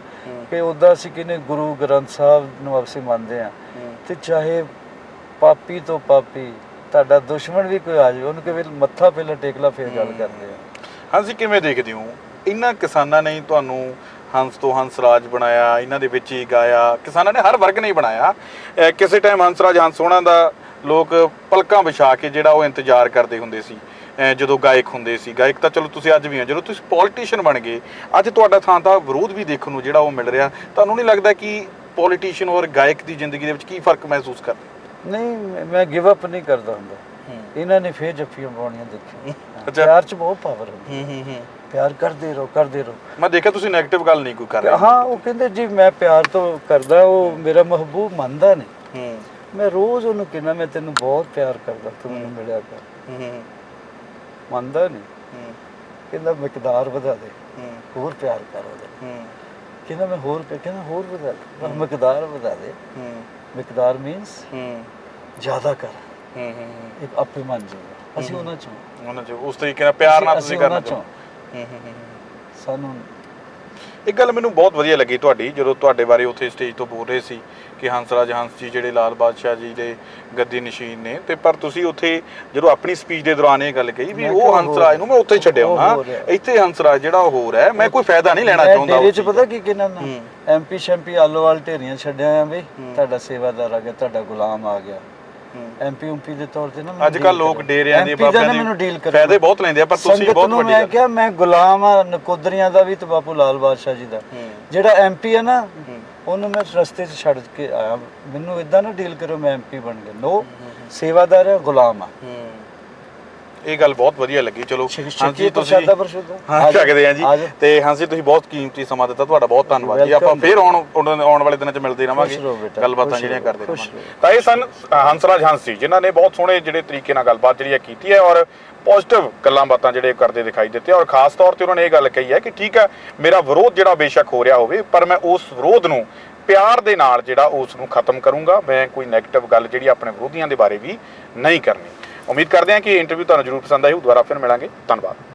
ਕਿ ਉਦਾਂ ਅਸੀਂ ਕਿਨੇ ਗੁਰੂ ਗ੍ਰੰਥ ਸਾਹਿਬ ਨੂੰ ਅਸੀਂ ਮੰਨਦੇ ਆ ਤੇ ਚਾਹੇ ਪਾਪੀ ਤੋਂ ਪਾਪੀ ਤੁਹਾਡਾ ਦੁਸ਼ਮਣ ਵੀ ਕੋਈ ਆ ਜਾਵੇ ਉਹਨੂੰ ਕਿਵੇਂ ਮੱਥਾ ਪਹਿਲਾਂ ਟੇਕ ਲਾ ਫਿਰ ਗੱਲ ਕਰਦੇ ਆ ਹਾਂਜੀ ਕਿਵੇਂ ਦੇਖਦੇ ਹੋ? ਇਹਨਾਂ ਕਿਸਾਨਾਂ ਨੇ ਤੁਹਾਨੂੰ ਹੰਸ ਤੋਂ ਹੰਸ ਰਾਜ ਬਣਾਇਆ ਇਹਨਾਂ ਦੇ ਵਿੱਚ ਹੀ ਗਾਇਆ। ਕਿਸਾਨਾਂ ਨੇ ਹਰ ਵਰਗ ਨੇ ਬਣਾਇਆ। ਕਿਸੇ ਟਾਈਮ ਹੰਸ ਰਾਜ ਹੰਸ ਹੋਣਾ ਦਾ ਲੋਕ ਪਲਕਾਂ ਵਿਛਾ ਕੇ ਜਿਹੜਾ ਉਹ ਇੰਤਜ਼ਾਰ ਕਰਦੇ ਹੁੰਦੇ ਸੀ। ਜਦੋਂ ਗਾਇਕ ਹੁੰਦੇ ਸੀ। ਗਾਇਕ ਤਾਂ ਚਲੋ ਤੁਸੀਂ ਅੱਜ ਵੀ ਹੋ ਜਦੋਂ ਤੁਸੀਂ ਪੋਲੀਟੀਸ਼ੀਅਨ ਬਣ ਗਏ ਅੱਜ ਤੁਹਾਡਾ ਥਾਂ ਤਾਂ ਵਿਰੋਧ ਵੀ ਦੇਖਣ ਨੂੰ ਜਿਹੜਾ ਉਹ ਮਿਲ ਰਿਹਾ। ਤੁਹਾਨੂੰ ਨਹੀਂ ਲੱਗਦਾ ਕਿ ਪੋਲੀਟੀਸ਼ੀਅਨ ਔਰ ਗਾਇਕ ਦੀ ਜ਼ਿੰਦਗੀ ਦੇ ਵਿੱਚ ਕੀ ਫ਼ਰਕ ਮਹਿਸੂਸ ਕਰਦੇ ਨਹੀਂ ਮੈਂ- ਗਿਵ ਅਪ ਨਹੀਂ ਕਰਦਾ ਹੁੰਦਾ। ਇਹਨਾਂ ਨੇ ਫੇਰ ਜੱਫੀਆਂ ਪਾਉਣੀਆਂ ਦੇਖੀ ਅੱਛਾ। ਪਿਆਰ 'ਚ ਬਹੁਤ ਪਾਵਰ ਹੁੰਦੀ। ਹੂੰ ਹੂੰ ਹੂੰ। ਪਿਆਰ ਕਰਦੇ ਰਹੋ ਕਰਦੇ ਰਹੋ। ਮੈਂ ਦੇਖਿਆ ਤੁਸੀਂ 네ਗੇਟਿਵ ਗੱਲ ਨਹੀਂ ਕੋਈ ਕਰ ਰਹੇ। ਹਾਂ ਉਹ ਕਹਿੰਦੇ ਜੀ ਮੈਂ ਪਿਆਰ ਤੋਂ ਕਰਦਾ ਉਹ ਮੇਰਾ ਮਹਿਬੂਬ ਮੰਨਦਾ ਨਹੀਂ। ਹੂੰ। ਮੈਂ ਰੋਜ਼ ਉਹਨੂੰ ਕਹਿੰਦਾ ਮੈਂ ਤੈਨੂੰ ਬਹੁਤ ਪਿਆਰ ਕਰਦਾ ਤੂੰ ਮੈਨੂੰ ਮਿਲਿਆ ਕਰ। ਹੂੰ ਮੰਨਦਾ ਨਹੀਂ। ਹੂੰ। ਕਹਿੰਦਾ ਮਿਕਦਾਰ ਵਧਾ ਦੇ। ਹੂੰ। ਹੋਰ ਪਿਆਰ ਕਰ ਉਹਦੇ। ਹੂੰ। ਕਹਿੰਦਾ ਮੈਂ ਹੋਰ ਕਹਿੰਦਾ ਹੋਰ ਵਧਾ ਦੇ। ਮਿਕਦਾਰ ਵਧਾ ਦੇ। ਹੂੰ। ਮਿਕਦਾਰ ਮੀਨਸ ਹੂੰ। ਜ਼ਿਆਦਾ ਕਰ। ਹੂੰ ਹੂੰ ਇੱਕ ਆਪੇ ਮੰਨ ਜਾਊਗਾ। ਅਸੀਂ ਉਹਨਾਂ ਚੋਂ। ਉਹਨਾਂ ਚ। ਉਸ ਤਰੀਕੇ ਨਾਲ ਪਿਆਰ ਨਾਲ ਤੁਸੀਂ ਕਰਨਾ ਉਹਨਾਂ ਚੋਂ। ਚਾਹੋ। ਹੂੰ। ਹੂੰ ਹੂੰ ਸਾਨੂੰ ਇੱਕ ਗੱਲ ਮੈਨੂੰ ਬਹੁਤ ਵਧੀਆ ਲੱਗੀ ਤੁਹਾਡੀ ਜਦੋਂ ਤੁਹਾਡੇ ਬਾਰੇ ਉੱਥੇ ਸਟੇਜ ਤੋਂ ਬੋਲ ਰਹੇ ਸੀ ਕਿ ਹੰਸਰਾਜ ਹੰਸ ਜੀ ਜਿਹੜੇ ਲਾਲ ਬਾਦਸ਼ਾਹ ਜੀ ਦੇ ਗੱਦੀ ਨਸ਼ੀਨ ਨੇ ਤੇ ਪਰ ਤੁਸੀਂ ਉੱਥੇ ਜਦੋਂ ਆਪਣੀ ਸਪੀਚ ਦੇ ਦੌਰਾਨ ਇਹ ਗੱਲ ਕਹੀ ਵੀ ਮੈਂ ਉਹ ਕਿਹਾ ਹੰਸਰਾਜ ਨੂੰ ਮੈਂ ਉੱਥੇ ਛੱਡਿਆ ਉਹ ਹਾਂ ਹੋਰ ਹੈ। ਇੱਥੇ ਹੰਸਰਾਜ ਜਿਹੜਾ ਉਹ ਹੋਰ ਹੈ ਮੈਂ ਕੋਈ ਫਾਇਦਾ ਨਹੀਂ ਲੈਣਾ ਮੈਂ ਚਾਹੁੰਦਾ ਡੇਰੇ 'ਚ ਪਤਾ ਕੀ ਕਿਹਨਾਂ ਨਾ? ਹੂੰ। ਐਮਪੀ ਸ਼ੈਂਪੀ ਆਲੋਵਾਲ ਢੇਰੀਆਂ ਛੱਡਿਆ ਆ ਬਈ ਤੁਹਾਡਾ ਸੇਵਾਦਾਰ ਆ ਗਿਆ ਤੁਹਾਡਾ ਗੁਲਾਮ ਆ ਗਿਆ। ਐਮਪੀ ਉਂਪੀ ਦੇ ਤੌਰ ਤੇ ਨਾ ਮੈਨੂੰ ਅੱਜ ਕੱਲ deal ਲੋਕ ਕਰੋ। ਡੇਰਿਆਂ ਦੇ MP ਦਾ ਨਾ ਦੇ ਮੈਨੂੰ ਡੀਲ ਕਰੋ ਫਾਇਦੇ ਬਹੁਤ ਲੈਂਦੇ ਆ ਪਰ ਤੁਸੀਂ ਸੰਗਤ ਬਹੁਤ ਨੂੰ ਵੱਡੀ ਮੈਂ ਗੱਲ ਕਿਹਾ ਮੈਂ ਗੁਲਾਮ ਆ ਨਕੋਦਰੀਆਂ ਦਾ ਵੀ ਤੇ ਬਾਪੂ ਲਾਲ ਬਾਦਸ਼ਾਹ ਜੀ ਦਾ। ਹੂੰ। ਜਿਹੜਾ ਐਮਪੀ ਹੈ ਨਾ ਉਹਨੂੰ ਮੈਂ ਰਸਤੇ 'ਚ ਛੱਡ ਕੇ ਆਇਆ। ਮੈਨੂੰ ਇਦਾਂ ਨਾ ਡੀਲ ਕਰੋ ਮੈਂ ਐਮਪੀ ਬਣ ਗਿਆ। ਨੋ ਸੇਵਾਦਾਰ ਹੈ ਗੁਲਾਮ ਆ। ਹੂੰ। ਇਹ ਗੱਲ ਬਹੁਤ ਵਧੀਆ ਲੱਗੀ ਚਲੋ। ਪ੍ਰਸ਼ਾਦਾ ਪ੍ਰਸ਼ਾਦਾ। ਹਾਂ। ਛਕਦੇ ਆ ਜੀ। ਤੇ ਹਾਂਸੀ ਤੁਸੀਂ ਬਹੁਤ ਕੀਮਤੀ ਸਮਾਂ ਦਿੱਤਾ ਤੁਹਾਡਾ ਬਹੁਤ ਧੰਨਵਾਦ ਜੀ। ਆਪਾਂ. ਫੇਰ ਆਉਣ ਆਉਣ ਵਾਲੇ ਦਿਨਾਂ 'ਚ ਮਿਲਦੇ ਰਵਾਂਗੇ ਗੱਲਬਾਤਾਂ ਜਿਹੜੀਆਂ ਕਰਦੇ ਰਵਾਂਗੇ ਤਾਂ ਇਹ ਸਨ ਹੰਸਰਾਜ ਹੰਸ ਜੀ ਜਿਨ੍ਹਾਂ ਨੇ ਬਹੁਤ ਸੋਹਣੇ ਜਿਹੜੇ ਤਰੀਕੇ ਨਾਲ ਗੱਲਬਾਤ ਜਿਹੜੀ ਹੈ ਕੀਤੀ ਹੈ ਔਰ ਪੋਜ਼ਿਟਿਵ ਗੱਲਾਂ ਬਾਤਾਂ ਜਿਹੜੇ ਕਰਦੇ ਦਿਖਾਈ ਦਿੱਤੇ ਔਰ ਖਾਸ ਤੌਰ ਤੇ ਉਹਨਾਂ ਨੇ ਇਹ ਗੱਲ ਕਹੀ ਹੈ ਕਿ ਠੀਕ ਹੈ ਮੇਰਾ ਵਿਰੋਧ ਜਿਹੜਾ ਬੇਸ਼ੱਕ ਹੋ ਰਿਹਾ ਹੋਵੇ ਪਰ ਮੈਂ ਉਸ ਵਿਰੋਧ ਨੂੰ ਪਿਆਰ ਦੇ ਨਾਲ ਜਿਹੜਾ ਉਸ ਨੂੰ ਖਤਮ ਕਰੂੰਗਾ। ਮੈਂ ਕੋਈ 네ਗੇਟਿਵ ਗੱਲ ਜਿਹੜੀ ਆਪਣੇ ਵਿਰੋਧੀਆਂ ਦੇ ਬਾਰੇ ਵੀ ਨਹੀਂ ਕਰਨੀ। ਉਮੀਦ ਕਰਦੇ ਹਾਂ ਕਿ ਇਹ ਇੰਟਰਵਿਊ ਤੁਹਾਨੂੰ ਜ਼ਰੂਰ ਪਸੰਦ ਆਈ ਹੋ ਦੁਬਾਰਾ ਫਿਰ ਮਿਲਾਂਗੇ। ਧੰਨਵਾਦ।